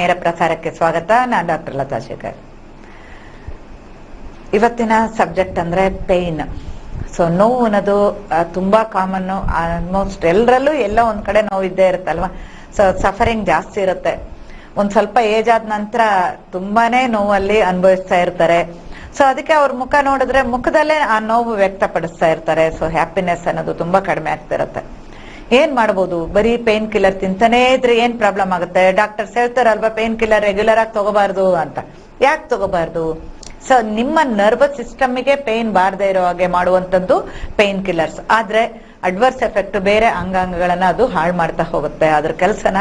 ನೇರ ಪ್ರಸಾರಕ್ಕೆ ಸ್ವಾಗತ, ನಾನು ಡಾಕ್ಟರ್ ಲತಾ ಶೇಖರ್. ಇವತ್ತಿನ ಸಬ್ಜೆಕ್ಟ್ ಅಂದ್ರೆ ಪೇಯ್ನ್. ಸೊ ನೋವು ಅನ್ನೋದು ತುಂಬಾ ಕಾಮನ್ ಆಲ್ಮೋಸ್ಟ್ ಎಲ್ಲರಲ್ಲೂ ಎಲ್ಲ ಒಂದ್ ಕಡೆ ನೋವು ಇದ್ದೇ ಇರುತ್ತಲ್ವಾ? ಸೊ ಸಫರಿಂಗ್ ಜಾಸ್ತಿ ಇರುತ್ತೆ. ಒಂದ್ ಸ್ವಲ್ಪ ಏಜ್ ಆದ ನಂತರ ತುಂಬಾನೇ ನೋವಲ್ಲಿ ಅನುಭವಿಸ್ತಾ ಇರ್ತಾರೆ. ಸೊ ಅದಕ್ಕೆ ಅವ್ರ ಮುಖ ನೋಡಿದ್ರೆ ಮುಖದಲ್ಲೇ ಆ ನೋವು ವ್ಯಕ್ತಪಡಿಸ್ತಾ ಇರ್ತಾರೆ. ಸೊ ಹ್ಯಾಪಿನೆಸ್ ಅನ್ನೋದು ತುಂಬಾ ಕಡಿಮೆ ಆಗ್ತಿರುತ್ತೆ. ಏನ್ ಮಾಡ್ಬೋದು? ಬರೀ ಪೇನ್ ಕಿಲ್ಲರ್ ತಿಂತಾನೇ ಇದ್ರೆ ಏನ್ ಪ್ರಾಬ್ಲಮ್ ಆಗುತ್ತೆ? ಡಾಕ್ಟರ್ ಹೇಳ್ತಾರಲ್ವಾ ಪೇನ್ ಕಿಲ್ಲರ್ ರೆಗ್ಯುಲರ್ ಆಗಿ ತಗೋಬಾರ್ದು ಅಂತ. ಯಾಕೆ ತಗೋಬಾರ್ದು? ಸೊ ನಿಮ್ಮ ನರ್ವಸ್ ಸಿಸ್ಟಮ್ಗೆ ಪೇನ್ ಬಾರದೆ ಇರೋ ಹಾಗೆ ಮಾಡುವಂತದ್ದು ಪೇನ್ ಕಿಲ್ಲರ್ಸ್ ಆದ್ರೆ ಅಡ್ವರ್ಸ್ ಎಫೆಕ್ಟ್ ಬೇರೆ ಅಂಗಾಂಗಗಳನ್ನ ಅದು ಹಾಳು ಮಾಡ್ತಾ ಹೋಗುತ್ತೆ. ಅದ್ರ ಕೆಲಸನ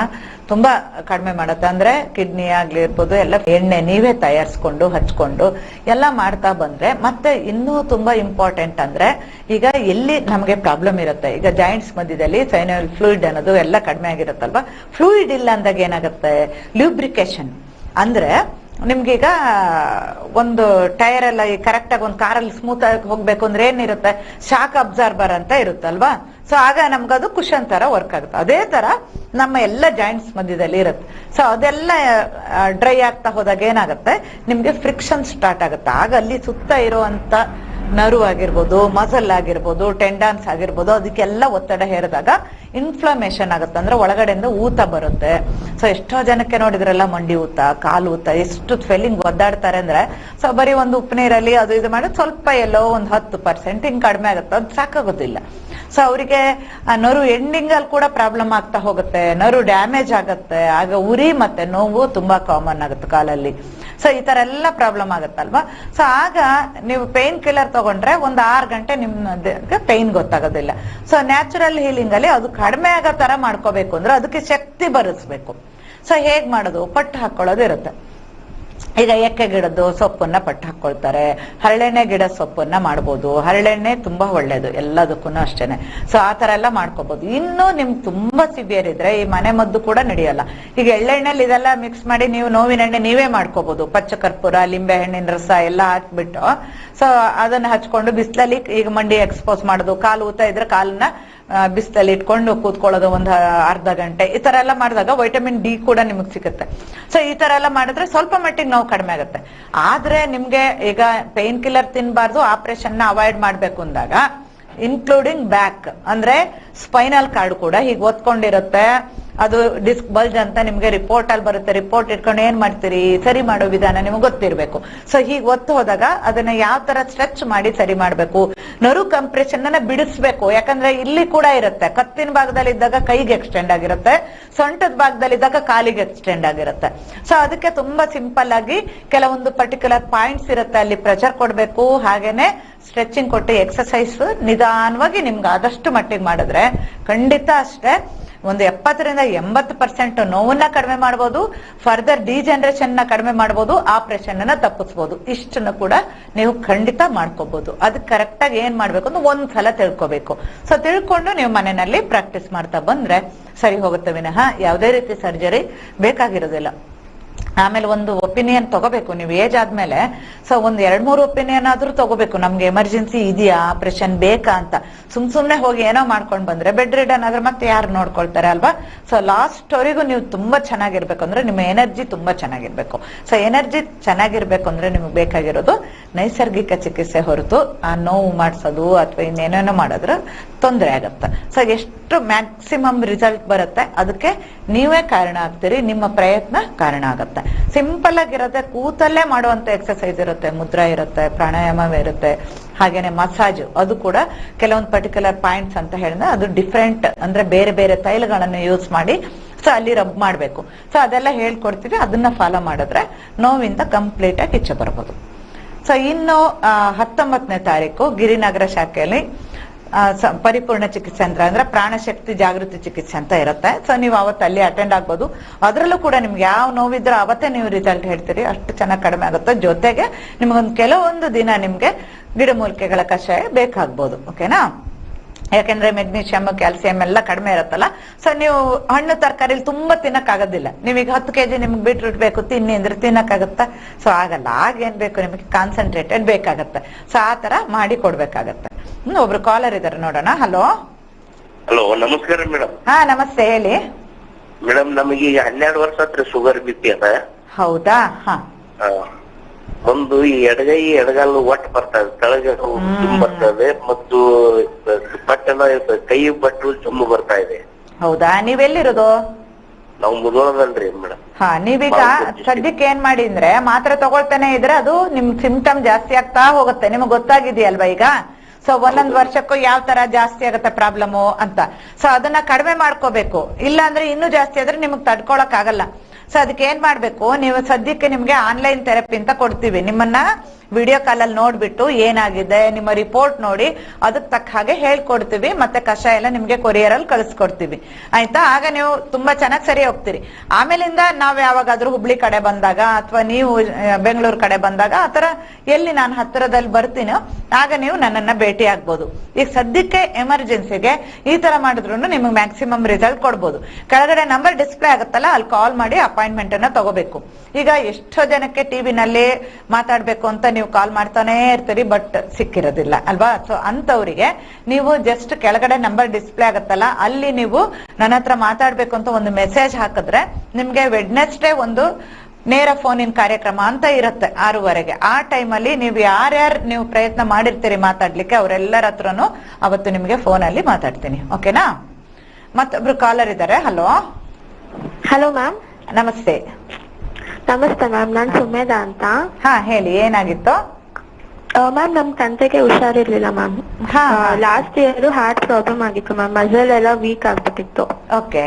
ತುಂಬಾ ಕಡಿಮೆ ಮಾಡುತ್ತೆ. ಅಂದ್ರೆ ಕಿಡ್ನಿ ಆಗ್ಲಿ ಇರ್ಬೋದು, ಎಲ್ಲ ಎಣ್ಣೆ ನೀವೇ ತಯಾರಿಸ್ಕೊಂಡು, ಹಚ್ಕೊಂಡು, ಎಲ್ಲ ಮಾಡ್ತಾ ಬಂದ್ರೆ, ಮತ್ತೆ ಇನ್ನೂ ತುಂಬಾ ಇಂಪಾರ್ಟೆಂಟ್ ಅಂದ್ರೆ, ಈಗ ಎಲ್ಲಿ ನಮಗೆ ಪ್ರಾಬ್ಲಮ್ ಇರುತ್ತೆ. ಈಗ ಜಾಯಿಂಟ್ಸ್ ಮಧ್ಯದಲ್ಲಿ ಸೈನಲ್ ಫ್ಲೂಯಿಡ್ ಅನ್ನೋದು ಎಲ್ಲ ಕಡಿಮೆ ಆಗಿರುತ್ತಲ್ವಾ? ಫ್ಲೂಯಿಡ್ ಇಲ್ಲ ಅಂದಾಗ ಏನಾಗುತ್ತೆ? ಲ್ಯೂಬ್ರಿಕೇಶನ್ ಅಂದ್ರೆ ನಿಮ್ಗೀಗ ಒಂದು ಟೈರ್ ಎಲ್ಲ ಕರೆಕ್ಟ್ ಆಗಿ ಒಂದು ಕಾರಲ್ಲಿ ಸ್ಮೂತ್ ಆಗಿ ಹೋಗ್ಬೇಕು ಅಂದ್ರೆ ಏನಿರುತ್ತೆ? ಶಾಕ್ ಅಬ್ಸಾರ್ಬರ್ ಅಂತ ಇರುತ್ತಲ್ವಾ? ಸೊ ಆಗ ನಮ್ಗದು ಕುಶನ್ ತರ ವರ್ಕ್ ಆಗುತ್ತೆ. ಅದೇ ತರ ನಮ್ಮ ಎಲ್ಲ ಜಾಯಿಂಟ್ಸ್ ಮಧ್ಯದಲ್ಲಿ ಇರುತ್ತೆ. ಸೊ ಅದೆಲ್ಲ ಡ್ರೈ ಆಗ್ತಾ ಹೋದಾಗ ಏನಾಗುತ್ತೆ? ನಿಮ್ಗೆ ಫ್ರಿಕ್ಷನ್ ಸ್ಟಾರ್ಟ್ ಆಗುತ್ತೆ. ಆಗ ಅಲ್ಲಿ ಸುತ್ತ ಇರುವಂತ ನರು ಆಗಿರ್ಬೋದು, ಮಸಲ್ ಆಗಿರ್ಬೋದು, ಟೆಂಡಾನ್ಸ್ ಆಗಿರ್ಬೋದು, ಅದಕ್ಕೆಲ್ಲ ಒತ್ತಡ ಹೇರಿದಾಗ ಇನ್ಫ್ಲಮೇಷನ್ ಆಗುತ್ತೆ. ಅಂದ್ರೆ ಒಳಗಡೆಯಿಂದ ಊತ ಬರುತ್ತೆ. ಸೊ ಎಷ್ಟೋ ಜನಕ್ಕೆ ನೋಡಿದ್ರಲ್ಲ, ಮಂಡಿ ಊತ, ಕಾಲು ಊತ, ಎಷ್ಟು ಸ್ವೆಲ್ಲಿಂಗ್ ಒದ್ದಾಡ್ತಾರೆ ಅಂದ್ರೆ ಸೊ ಬರೀ ಒಂದು ಉಪ್ಪು ನೀರಲ್ಲಿ ಅದು ಇದು ಮಾಡಿ ಸ್ವಲ್ಪ ಎಲ್ಲೋ ಒಂದು ಹತ್ತು ಪರ್ಸೆಂಟ್ ಹಿಂಗ್ ಕಡಿಮೆ ಆಗುತ್ತೆ. ಅದು ಸಾಕಾಗೋದಿಲ್ಲ. ಸೊ ಅವರಿಗೆ ನರು ಎಂಡಿಂಗ್ ಅಲ್ಲಿ ಕೂಡ ಪ್ರಾಬ್ಲಮ್ ಆಗ್ತಾ ಹೋಗುತ್ತೆ. ನರು ಡ್ಯಾಮೇಜ್ ಆಗುತ್ತೆ. ಆಗ ಉರಿ ಮತ್ತೆ ನೋವು ತುಂಬಾ ಕಾಮನ್ ಆಗುತ್ತೆ ಕಾಲಲ್ಲಿ. ಸೊ ಈ ತರ ಎಲ್ಲ ಪ್ರಾಬ್ಲಮ್ ಆಗುತ್ತಲ್ವಾ? ಸೊ ಆಗ ನೀವು ಪೇನ್ ಕಿಲ್ಲರ್ ತಗೊಂಡ್ರೆ ಒಂದು ಆರು ಗಂಟೆ ನಿಮ್ಮ ಪೇನ್ ಗೊತ್ತಾಗೋದಿಲ್ಲ. ಸೊ ನ್ಯಾಚುರಲ್ ಹೀಲಿಂಗ್ ಅಲ್ಲಿ ಅದು ಕಡಿಮೆ ಆಗೋ ತರ ಮಾಡ್ಕೋಬೇಕು ಅಂದ್ರೆ ಅದಕ್ಕೆ ಶಕ್ತಿ ಬರಿಸ್ಬೇಕು. ಸೊ ಹೇಗ್ ಮಾಡೋದು? ಪಟ್ಟು ಹಾಕೊಳ್ಳೋದು ಇರುತ್ತೆ. ಈಗ ಎಕ್ಕೆ ಗಿಡದ್ದು ಸೊಪ್ಪನ್ನ ಪಟ್ಟು ಹಾಕೊಳ್ತಾರೆ? ಹರಳೆಣ್ಣೆ ಗಿಡ ಸೊಪ್ಪನ್ನ ಮಾಡ್ಬೋದು. ಹರಳೆಣ್ಣೆ ತುಂಬಾ ಒಳ್ಳೇದು, ಎಲ್ಲದಕ್ಕೂ ಅಷ್ಟೇನೆ. ಸೊ ಆ ತರ ಎಲ್ಲ ಮಾಡ್ಕೋಬಹುದು ಇನ್ನು ನಿಮ್ಗೆ ತುಂಬಾ ಸಿವಿಯರ್ ಇದ್ರೆ ಈ ಮನೆ ಮದ್ದು ಕೂಡ ನಡೆಯಲ್ಲ. ಈಗ ಎಳ್ಳೆಣ್ಣೆಲಿ ಇದೆಲ್ಲ ಮಿಕ್ಸ್ ಮಾಡಿ ನೀವು ನೋವಿನ ಎಣ್ಣೆ ನೀವೇ ಮಾಡ್ಕೋಬಹುದು ಪಚ್ಚ ಕರ್ಪೂರ ಲಿಂಬೆ ಹಣ್ಣಿನ ರಸ ಎಲ್ಲ ಹಾಕ್ಬಿಟ್ಟು. ಸೊ ಅದನ್ನ ಹಚ್ಕೊಂಡು ಬಿಸಿಲಲ್ಲಿ ಈಗ ಮಂಡಿ ಎಕ್ಸ್ಪೋಸ್ ಮಾಡೋದು, ಕಾಲು ಊತ ಇದ್ರೆ ಕಾಲನ್ನ ಬಿಸಿಲಲ್ಲಿ ಇಟ್ಕೊಂಡು ಕೂತ್ಕೊಳ್ಳೋದು ಒಂದು ಅರ್ಧ ಗಂಟೆ. ಈ ತರ ಎಲ್ಲ ಮಾಡಿದಾಗ ವೈಟಮಿನ್ ಡಿ ಕೂಡ ನಿಮಗೆ ಸಿಗುತ್ತೆ. ಸೊ ಈ ತರ ಎಲ್ಲ ಮಾಡಿದ್ರೆ ಸ್ವಲ್ಪ ಮಟ್ಟಿಗೆ ನೋವು ಕಡಿಮೆ ಆಗುತ್ತೆ. ಆದ್ರೆ ನಿಮ್ಗೆ ಈಗ ಪೇನ್ ಕಿಲ್ಲರ್ ತಿನ್ಬಾರ್ದು ಆಪರೇಷನ್ನ ಅವಾಯ್ಡ್ ಮಾಡ್ಬೇಕು ಅಂದಾಗ ಇನ್ಕ್ಲೂಡಿಂಗ್ ಬ್ಯಾಕ್ ಅಂದ್ರೆ ಸ್ಪೈನಲ್ ಕಾರ್ಡ್ ಕೂಡ ಹೀಗೆ ಒತ್ಕೊಂಡಿರುತ್ತೆ. ಅದು ಡಿಸ್ಕ್ ಬಲ್ಜ್ ಅಂತ ನಿಮ್ಗೆ ರಿಪೋರ್ಟ್ ಅಲ್ಲಿ ಬರುತ್ತೆ. ರಿಪೋರ್ಟ್ ಇಟ್ಕೊಂಡು ಏನ್ ಮಾಡ್ತೀರಿ? ಸರಿ ಮಾಡೋ ವಿಧಾನ ನಿಮ್ಗೆ ಗೊತ್ತಿರಬೇಕು. ಸೊ ಹೀಗೆ ಒತ್ತು ಹೋದಾಗ ಅದನ್ನ ಯಾವ ತರ ಸ್ಟ್ರೆಚ್ ಮಾಡಿ ಸರಿ ಮಾಡಬೇಕು? ನರು ಕಂಪ್ರೆಷನ್ ಅನ್ನ ಬಿಡಿಸ್ಬೇಕು. ಯಾಕಂದ್ರೆ ಇಲ್ಲಿ ಕೂಡ ಇರುತ್ತೆ. ಕತ್ತಿನ ಭಾಗದಲ್ಲಿ ಇದ್ದಾಗ ಕೈಗೆ ಎಕ್ಸ್ಟೆಂಡ್ ಆಗಿರುತ್ತೆ. ಸೊಂಟದ ಭಾಗದಲ್ಲಿ ಇದ್ದಾಗ ಕಾಲಿಗೆ ಎಕ್ಸ್ಟೆಂಡ್ ಆಗಿರುತ್ತೆ. ಸೊ ಅದಕ್ಕೆ ತುಂಬಾ ಸಿಂಪಲ್ ಆಗಿ ಕೆಲವೊಂದು ಪರ್ಟಿಕ್ಯುಲರ್ ಪಾಯಿಂಟ್ಸ್ ಇರುತ್ತೆ ಅಲ್ಲಿ ಪ್ರೆಷರ್ ಕೊಡಬೇಕು. ಹಾಗೇನೆ ಸ್ಟ್ರೆಚಿಂಗ್ ಕೊಟ್ಟು ಎಕ್ಸಸೈಸ್ ನಿಧಾನವಾಗಿ ನಿಮ್ಗೆ ಆದಷ್ಟು ಮಟ್ಟಿಗೆ ಮಾಡಿದ್ರೆ ಖಂಡಿತ ಅಷ್ಟೇ ಒಂದು ಎಪ್ಪತ್ತರಿಂದ ಎಂಬತ್ತು ಪರ್ಸೆಂಟ್ ನೋವನ್ನ ಕಡಿಮೆ ಮಾಡಬಹುದು ಫರ್ದರ್ ಡಿಜನರೇಷನ್ನ ಕಡಿಮೆ ಮಾಡಬಹುದು ಆಪರೇಷನ್ ಅನ್ನ ತಪ್ಪಿಸಬಹುದು ಇಷ್ಟನ್ನು ಕೂಡ ನೀವು ಖಂಡಿತ ಮಾಡ್ಕೋಬಹುದು ಅದು ಕರೆಕ್ಟ್ ಆಗಿ ಏನ್ ಮಾಡ್ಬೇಕು ಅಂತ ಒಂದ್ಸಲ ತಿಳ್ಕೊಬೇಕು. ಸೊ ತಿಳ್ಕೊಂಡು ನೀವು ಮನೆಯಲ್ಲಿ ಪ್ರಾಕ್ಟೀಸ್ ಮಾಡ್ತಾ ಬಂದ್ರೆ ಸರಿ ಹೋಗುತ್ತೆ ವಿನಃ. ಯಾವುದೇ ರೀತಿ ಸರ್ಜರಿ ಬೇಕಾಗಿರೋದಿಲ್ಲ. ಆಮೇಲೆ ಒಂದು ಒಪಿನಿಯನ್ ತಗೋಬೇಕು. ನೀವು ಏಜ್ ಆದ್ಮೇಲೆ, ಸೊ ಒಂದ್ ಎರಡ್ ಮೂರು ಒಪಿನಿಯನ್ ಆದ್ರೂ ತಗೋಬೇಕು. ನಮ್ಗೆ ಎಮರ್ಜೆನ್ಸಿ ಇದೆಯಾ? ಆಪರೇಷನ್ ಬೇಕಾ ಅಂತ. ಸುಮ್ ಸುಮ್ನೆ ಹೋಗಿ ಏನೋ ಮಾಡ್ಕೊಂಡ್ ಬಂದ್ರೆ ಬೆಡ್ ರಿಡನ್ ಆದ್ರೆ ಮತ್ತೆ ಯಾರು ನೋಡ್ಕೊಳ್ತಾರೆ ಅಲ್ವಾ? ಸೊ ಲಾಸ್ಟ್ ವರೆಗೂ ನೀವು ತುಂಬಾ ಚೆನ್ನಾಗಿರ್ಬೇಕು ಅಂದ್ರೆ ನಿಮ್ಮ ಎನರ್ಜಿ ತುಂಬಾ ಚೆನ್ನಾಗಿರ್ಬೇಕು. ಸೊ ಎನರ್ಜಿ ಚೆನ್ನಾಗಿರ್ಬೇಕು ಅಂದ್ರೆ ನಿಮ್ಗೆ ಬೇಕಾಗಿರೋದು ನೈಸರ್ಗಿಕ ಚಿಕಿತ್ಸೆ ಹೊರತು ಆ ನೋವು ಮಾಡಿಸೋದು ಅಥವಾ ಇನ್ನೇನೇನೋ ಮಾಡಿದ್ರೆ ತೊಂದರೆ ಆಗುತ್ತೆ. ಸೊ ಎಷ್ಟು ಮ್ಯಾಕ್ಸಿಮಮ್ ರಿಸಲ್ಟ್ ಬರುತ್ತೆ, ಅದಕ್ಕೆ ನೀವೇ ಕಾರಣ ಆಗ್ತೀರಿ, ನಿಮ್ಮ ಪ್ರಯತ್ನ ಕಾರಣ ಆಗತ್ತೆ. ಸಿಂಪಲ್ ಆಗಿರುತ್ತೆ ಕೂತಲ್ಲೇ ಮಾಡುವಂತ ಎಕ್ಸಸೈಸ್ ಇರುತ್ತೆ, ಮುದ್ರಾ ಇರುತ್ತೆ ಪ್ರಾಣಾಯಾಮ ಇರುತ್ತೆ, ಹಾಗೇನೆ ಮಸಾಜ್ ಅದು ಕೂಡ ಕೆಲವೊಂದು ಪರ್ಟಿಕ್ಯುಲರ್ ಪಾಯಿಂಟ್ಸ್ ಅಂತ ಹೇಳಿದ್ರೆ ಅದು ಡಿಫ್ರೆಂಟ್ ಅಂದ್ರೆ ಬೇರೆ ಬೇರೆ ತೈಲಗಳನ್ನು ಯೂಸ್ ಮಾಡಿ ಸೊ ಅಲ್ಲಿ ರಬ್ ಮಾಡಬೇಕು. ಸೊ ಅದೆಲ್ಲ ಹೇಳ್ಕೊಡ್ತೀವಿ, ಅದನ್ನ ಫಾಲೋ ಮಾಡಿದ್ರೆ ನೋವಿಂದ ಕಂಪ್ಲೀಟ್ ಆಗಿ ಈಚೆ ಬರ್ಬೋದು. ಸೊ ಇನ್ನು ಹತ್ತೊಂಬತ್ತನೇ ತಾರೀಕು ಗಿರಿನಗರ ಶಾಖೆಯಲ್ಲಿ ಪರಿಪೂರ್ಣ ಚಿಕಿತ್ಸೆ ಅಂತ ಅಂದ್ರೆ ಪ್ರಾಣಶಕ್ತಿ ಜಾಗೃತಿ ಚಿಕಿತ್ಸೆ ಅಂತ ಇರುತ್ತೆ. ಸೊ ನೀವು ಅವತ್ತು ಅಲ್ಲಿ ಅಟೆಂಡ್ ಆಗ್ಬೋದು. ಅದರಲ್ಲೂ ಕೂಡ ನಿಮ್ಗೆ ಯಾವ ನೋವಿದ್ರೆ ಅವತ್ತೇ ನೀವು ರಿಸಲ್ಟ್ ಹೇಳ್ತೀರಿ. ಅಷ್ಟು ಚೆನ್ನಾಗಿ ಕಡಿಮೆ ಆಗುತ್ತೆ. ಜೊತೆಗೆ ನಿಮಗೊಂದು ಕೆಲವೊಂದು ದಿನ ನಿಮ್ಗೆ ಗಿಡಮೂಲಿಕೆಗಳ ಕಷಾಯ ಬೇಕಾಗ್ಬೋದು. ಓಕೆನಾ ಯಾಕೆಂದ್ರೆ ಮೆಗ್ನೀಷಿಯಂ, ಕ್ಯಾಲ್ಸಿಯಂ ಎಲ್ಲ ಕಡಿಮೆ ಇರುತ್ತಲ್ಲ. ಸೊ ನೀವು ಹಣ್ಣು ತರಕಾರಿಲಿ ತುಂಬಾ ತಿನ್ನಕ್ಕಾಗೋದಿಲ್ಲ. ನೀವೀಗ ಹತ್ತು ಕೆಜಿ ನಿಮ್ಗೆ ಬೀಟ್ರೂಟ್ ಬೇಕು, ತಿನ್ನಿ ಅಂದ್ರೆ ತಿನ್ನಕ್ಕಾಗತ್ತಾ? ಸೊ ಆಗಲ್ಲ. ಆಗೇನ್ ಬೇಕು? ನಿಮಗೆ ಕಾನ್ಸಂಟ್ರೇಟೆಡ್ ಬೇಕಾಗತ್ತೆ. ಸೊ ಆ ತರ ಮಾಡಿ ಕೊಡ್ಬೇಕಾಗತ್ತೆ. ಹ್ಮ್ ಒಬ್ರು ಕಾಲರ್ ಇದಾರೆ ನೋಡೋಣ. ಹಲೋ ಹಲೋ ನಮಸ್ಕಾರ ಮೇಡಮ್ ಹಾ ನಮಸ್ತೆ ಹೇಳಿ. ಮೇಡಮ್ ನಮಗೆ ಈಗ ಹನ್ನೆರಡು ವರ್ಷ ಹತ್ರ ಶುಗರ್ ಬಿಪಿ ಅದ. ಹೌದಾ? ಹಾ. ಆ, ಒಂದು ಈ ಎಡಗೈ ಎಡಗಾಲು ಒಟ್ಟು ಬರ್ತದೆ. ಕೆಳಗೆ ಬರ್ತದೆ ಮತ್ತು ಬಟ್ಟೆಲ್ಲ ಕೈ ಬಟ್ಟು ಜಮ್ಮು ಬರ್ತಾ ಇದೆ. ಹೌದಾ? ನೀವೆಲ್ಲಿರೋದು ನಾವು ಮುದೋಳದಲ್ರಿ ಮೇಡಮ್ ಹಾ ನೀವೀಗ ಸದ್ಯಕ್ಕೆ ಏನ್ ಮಾಡಿ ಅಂದ್ರೆ ಮಾತ್ರೆ ತಗೊಳ್ತಾನೆ ಇದ್ರೆ ಅದು ನಿಮ್ ಸಿಂಪ್ಟಮ್ ಜಾಸ್ತಿ ಆಗ್ತಾ ಹೋಗುತ್ತೆ. ನಿಮ್ಗೆ ಗೊತ್ತಾಗಿದೆಯಲ್ವಾ ಈಗ? ಸೊ ಒಂದೊಂದ್ ವರ್ಷಕ್ಕೂ ಯಾವ ತರ ಜಾಸ್ತಿ ಆಗುತ್ತೆ ಪ್ರಾಬ್ಲಮ್ ಅಂತ. ಸೊ ಅದನ್ನ ಕಡಿಮೆ ಮಾಡ್ಕೋಬೇಕು. ಇಲ್ಲ ಅಂದ್ರೆ ಇನ್ನೂ ಜಾಸ್ತಿ ಆದ್ರೆ ನಿಮ್ಗೆ ತಡ್ಕೊಳಕ್ ಆಗಲ್ಲ ಸೊ ಅದಕ್ಕೆ ಏನ್ ಮಾಡ್ಬೇಕು? ನೀವು ಸದ್ಯಕ್ಕೆ ನಿಮ್ಗೆ ಆನ್ಲೈನ್ ಥೆರಪಿ ಅಂತ ಕೊಡ್ತೀವಿ. ನಿಮ್ಮನ್ನ ವಿಡಿಯೋ ಕಾಲ್ ಅಲ್ಲಿ ನೋಡ್ಬಿಟ್ಟು ಏನಾಗಿದೆ, ನಿಮ್ಮ ರಿಪೋರ್ಟ್ ನೋಡಿ, ಅದಕ್ಕೆ ತಕ್ಕ ಹಾಗೆ ಹೇಳ್ಕೊಡ್ತೀವಿ, ಮತ್ತೆ ಕಷಾಯ ಎಲ್ಲ ನಿಮ್ಗೆ ಕೊರಿಯರ್ ಅಲ್ಲಿ ಕಳಿಸ್ಕೊಡ್ತೀವಿ. ಆಯ್ತಾ? ಆಗ ನೀವು ತುಂಬಾ ಚೆನ್ನಾಗಿ ಸರಿ ಹೋಗ್ತೀರಿ. ಆಮೇಲಿಂದ ನಾವ್ ಯಾವಾಗಾದ್ರೂ ಹುಬ್ಳಿ ಕಡೆ ಬಂದಾಗ ಅಥವಾ ನೀವು ಬೆಂಗಳೂರು ಕಡೆ ಬಂದಾಗ ಆತರ ಎಲ್ಲಿ ನಾನು ಹತ್ತಿರದಲ್ಲಿ ಬರ್ತೀನೋ, ಆಗ ನೀವು ನನ್ನನ್ನ ಭೇಟಿ ಆಗ್ಬೋದು. ಈಗ ಸದ್ಯಕ್ಕೆ ಎಮರ್ಜೆನ್ಸಿಗೆ ಈ ತರ ಮಾಡಿದ್ರು ನಿಮ್ಗೆ ಮ್ಯಾಕ್ಸಿಮಮ್ ರಿಸಲ್ಟ್ ಕೊಡ್ಬೋದು. ಕೆಳಗಡೆ ನಂಬರ್ ಡಿಸ್ಪ್ಲೇ ಆಗುತ್ತಲ್ಲ, ಅಲ್ಲಿ ಕಾಲ್ ಮಾಡಿ ಅಪಾಯಿಂಟ್ಮೆಂಟ್ ಅನ್ನ ತಗೋಬೇಕು. ಈಗ ಎಷ್ಟೋ ಜನಕ್ಕೆ ಟಿವಿನಲ್ಲಿ ಮಾತಾಡ್ಬೇಕು ಅಂತ ನೀವು ಕಾಲ್ ಮಾಡ್ತಾನೆ ಇರ್ತೀರಿ ಬಟ್ ಸಿಕ್ಕಿರೋದಿಲ್ಲ, ಅಲ್ವಾ? ಸೊ ಅಂತವರಿಗೆ ನೀವು ಜಸ್ಟ್ ಕೆಳಗಡೆ ನಂಬರ್ ಡಿಸ್ಪ್ಲೇ ಆಗುತ್ತಲ್ಲ, ಅಲ್ಲಿ ನೀವು ನನ್ನ ಹತ್ರ ಮಾತಾಡ್ಬೇಕು ಅಂತ ಒಂದು ಮೆಸೇಜ್ ಹಾಕಿದ್ರೆ ನಿಮ್ಗೆ ವೆಡ್ನೆಸ್ಡೇ ಒಂದು ನೇರ ಫೋನಿನ ಕಾರ್ಯಕ್ರಮ ಅಂತ ಇರುತ್ತೆ ಆರೂವರೆಗೆ. ಆ ಟೈಮಲ್ಲಿ ನೀವು ಯಾರ್ಯಾರು ನೀವು ಪ್ರಯತ್ನ ಮಾಡಿರ್ತೀರಿ ಮಾತಾಡ್ಲಿಕ್ಕೆ, ಅವರೆಲ್ಲರ ಹತ್ರನು ಅವತ್ತು ನಿಮ್ಗೆ ಫೋನಲ್ಲಿ ಮಾತಾಡ್ತೀನಿ. ಓಕೆನಾ ಮತ್ತೊಬ್ರು ಕಾಲರ್ ಇದ್ದಾರೆ ಹಲೋ ಹಲೋ ಮ್ಯಾಮ್ ನಮಸ್ತೆ. ನಮಸ್ತೆ ಮ್ಯಾಮ್ ನಾನ್ ಸುಮೇಧ ಅಂತ. ಹಾ ಹೇಳಿ ಏನಾಗಿತ್ತು? ಮ್ಯಾಮ್ ನಮ್ ತಂದೆಗೆ ಹುಷಾರಿರ್ಲಿಲ್ಲ ಮ್ಯಾಮ್. ಹಾ. ಲಾಸ್ಟ್ ಇಯರ್ ಹಾರ್ಟ್ ಪ್ರಾಬ್ಲಮ್ ಆಗಿತ್ತು ಮ್ಯಾಮ್. ಮಸಲ್ ಎಲ್ಲ ವೀಕ್ ಆಗ್ಬಿಟ್ಟಿತ್ತು. ಓಕೆ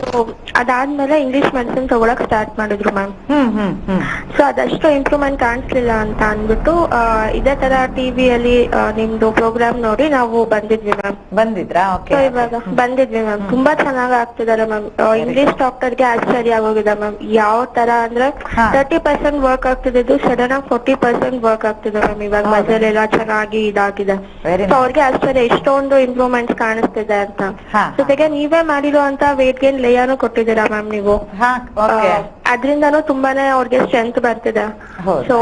ಸೊ ಅದಾದ್ಮೇಲೆ ಇಂಗ್ಲಿಷ್ ಮೆಡಿಸಿನ್ ತಗೊಳಕ್ ಸ್ಟಾರ್ಟ್ ಮಾಡಿದ್ರು ಮ್ಯಾಮ್ ಹ್ಮ್ ಹ್ಮ್ ಹ್ಮ್. ಸೊ ಅದಷ್ಟು ಇಂಪ್ರೂವ್ಮೆಂಟ್ ಕಾಣಿಸ್ಲಿಲ್ಲ ಅಂತ ಅಂದ್ಬಿಟ್ಟು ಆ, ಇದೇ ತರ ಟಿವಿಯಲ್ಲಿ ನಿಮ್ದು ಪ್ರೋಗ್ರಾಮ್ ನೋಡಿ ನಾವು ಬಂದಿದ್ವಿ ಮ್ಯಾಮ್ ಬಂದಿದ್ರಾ? ಸೊ ಓಕೆ ಇವಾಗ ಬಂದಿದ್ವಿ ಮ್ಯಾಮ್ ತುಂಬಾ ಚೆನ್ನಾಗಿ ಆಗ್ತಿದಾರೆ ಮ್ಯಾಮ್ ಇಂಗ್ಲಿಷ್ ಡಾಕ್ಟರ್ಗೆ ಆಶ್ಚರ್ಯ ಆಗೋಗಿದೆ ಮ್ಯಾಮ್ ಯಾವ ತರ ಅಂದ್ರೆ ಹಾ. ತರ್ಟಿ ಪರ್ಸೆಂಟ್ ವರ್ಕ್ ಆಗ್ತಿದ್ದು ಸಡನ್ ಆಗಿ ಫೋರ್ಟಿ ಪರ್ಸೆಂಟ್ ವರ್ಕ್ ಆಗ್ತಿದೆ ಮ್ಯಾಮ್ ಇವಾಗ ಹೌದಾ? ಮಜಲ್ ಎಲ್ಲ ಚೆನ್ನಾಗಿ ಇದಾಗಿದೆ. ಸೊ ಅವ್ರಿಗೆ ಆಶ್ಚರ್ಯ ಎಷ್ಟೊಂದು ಇಂಪ್ರೂವ್ಮೆಂಟ್ ಕಾಣಿಸ್ತಿದೆ ಅಂತ. ಹಾ. ಜೊತೆಗೆ ನೀವೇ ಮಾಡಿರುವಂತ ವೇಟ್ ಗೇನ್ ಲೇಯರ್ನು ಕೊಟ್ಟಿದ್ದೀರಾ ಮ್ಯಾಮ್ ನೀವು? ಅದ್ರಿಂದನೂ ತುಂಬಾನೇ ಅವ್ರಿಗೆ ಸ್ಟ್ರೆಂತ್ ಬರ್ತಿದೆ. ಹೌದಾ? ಸೊ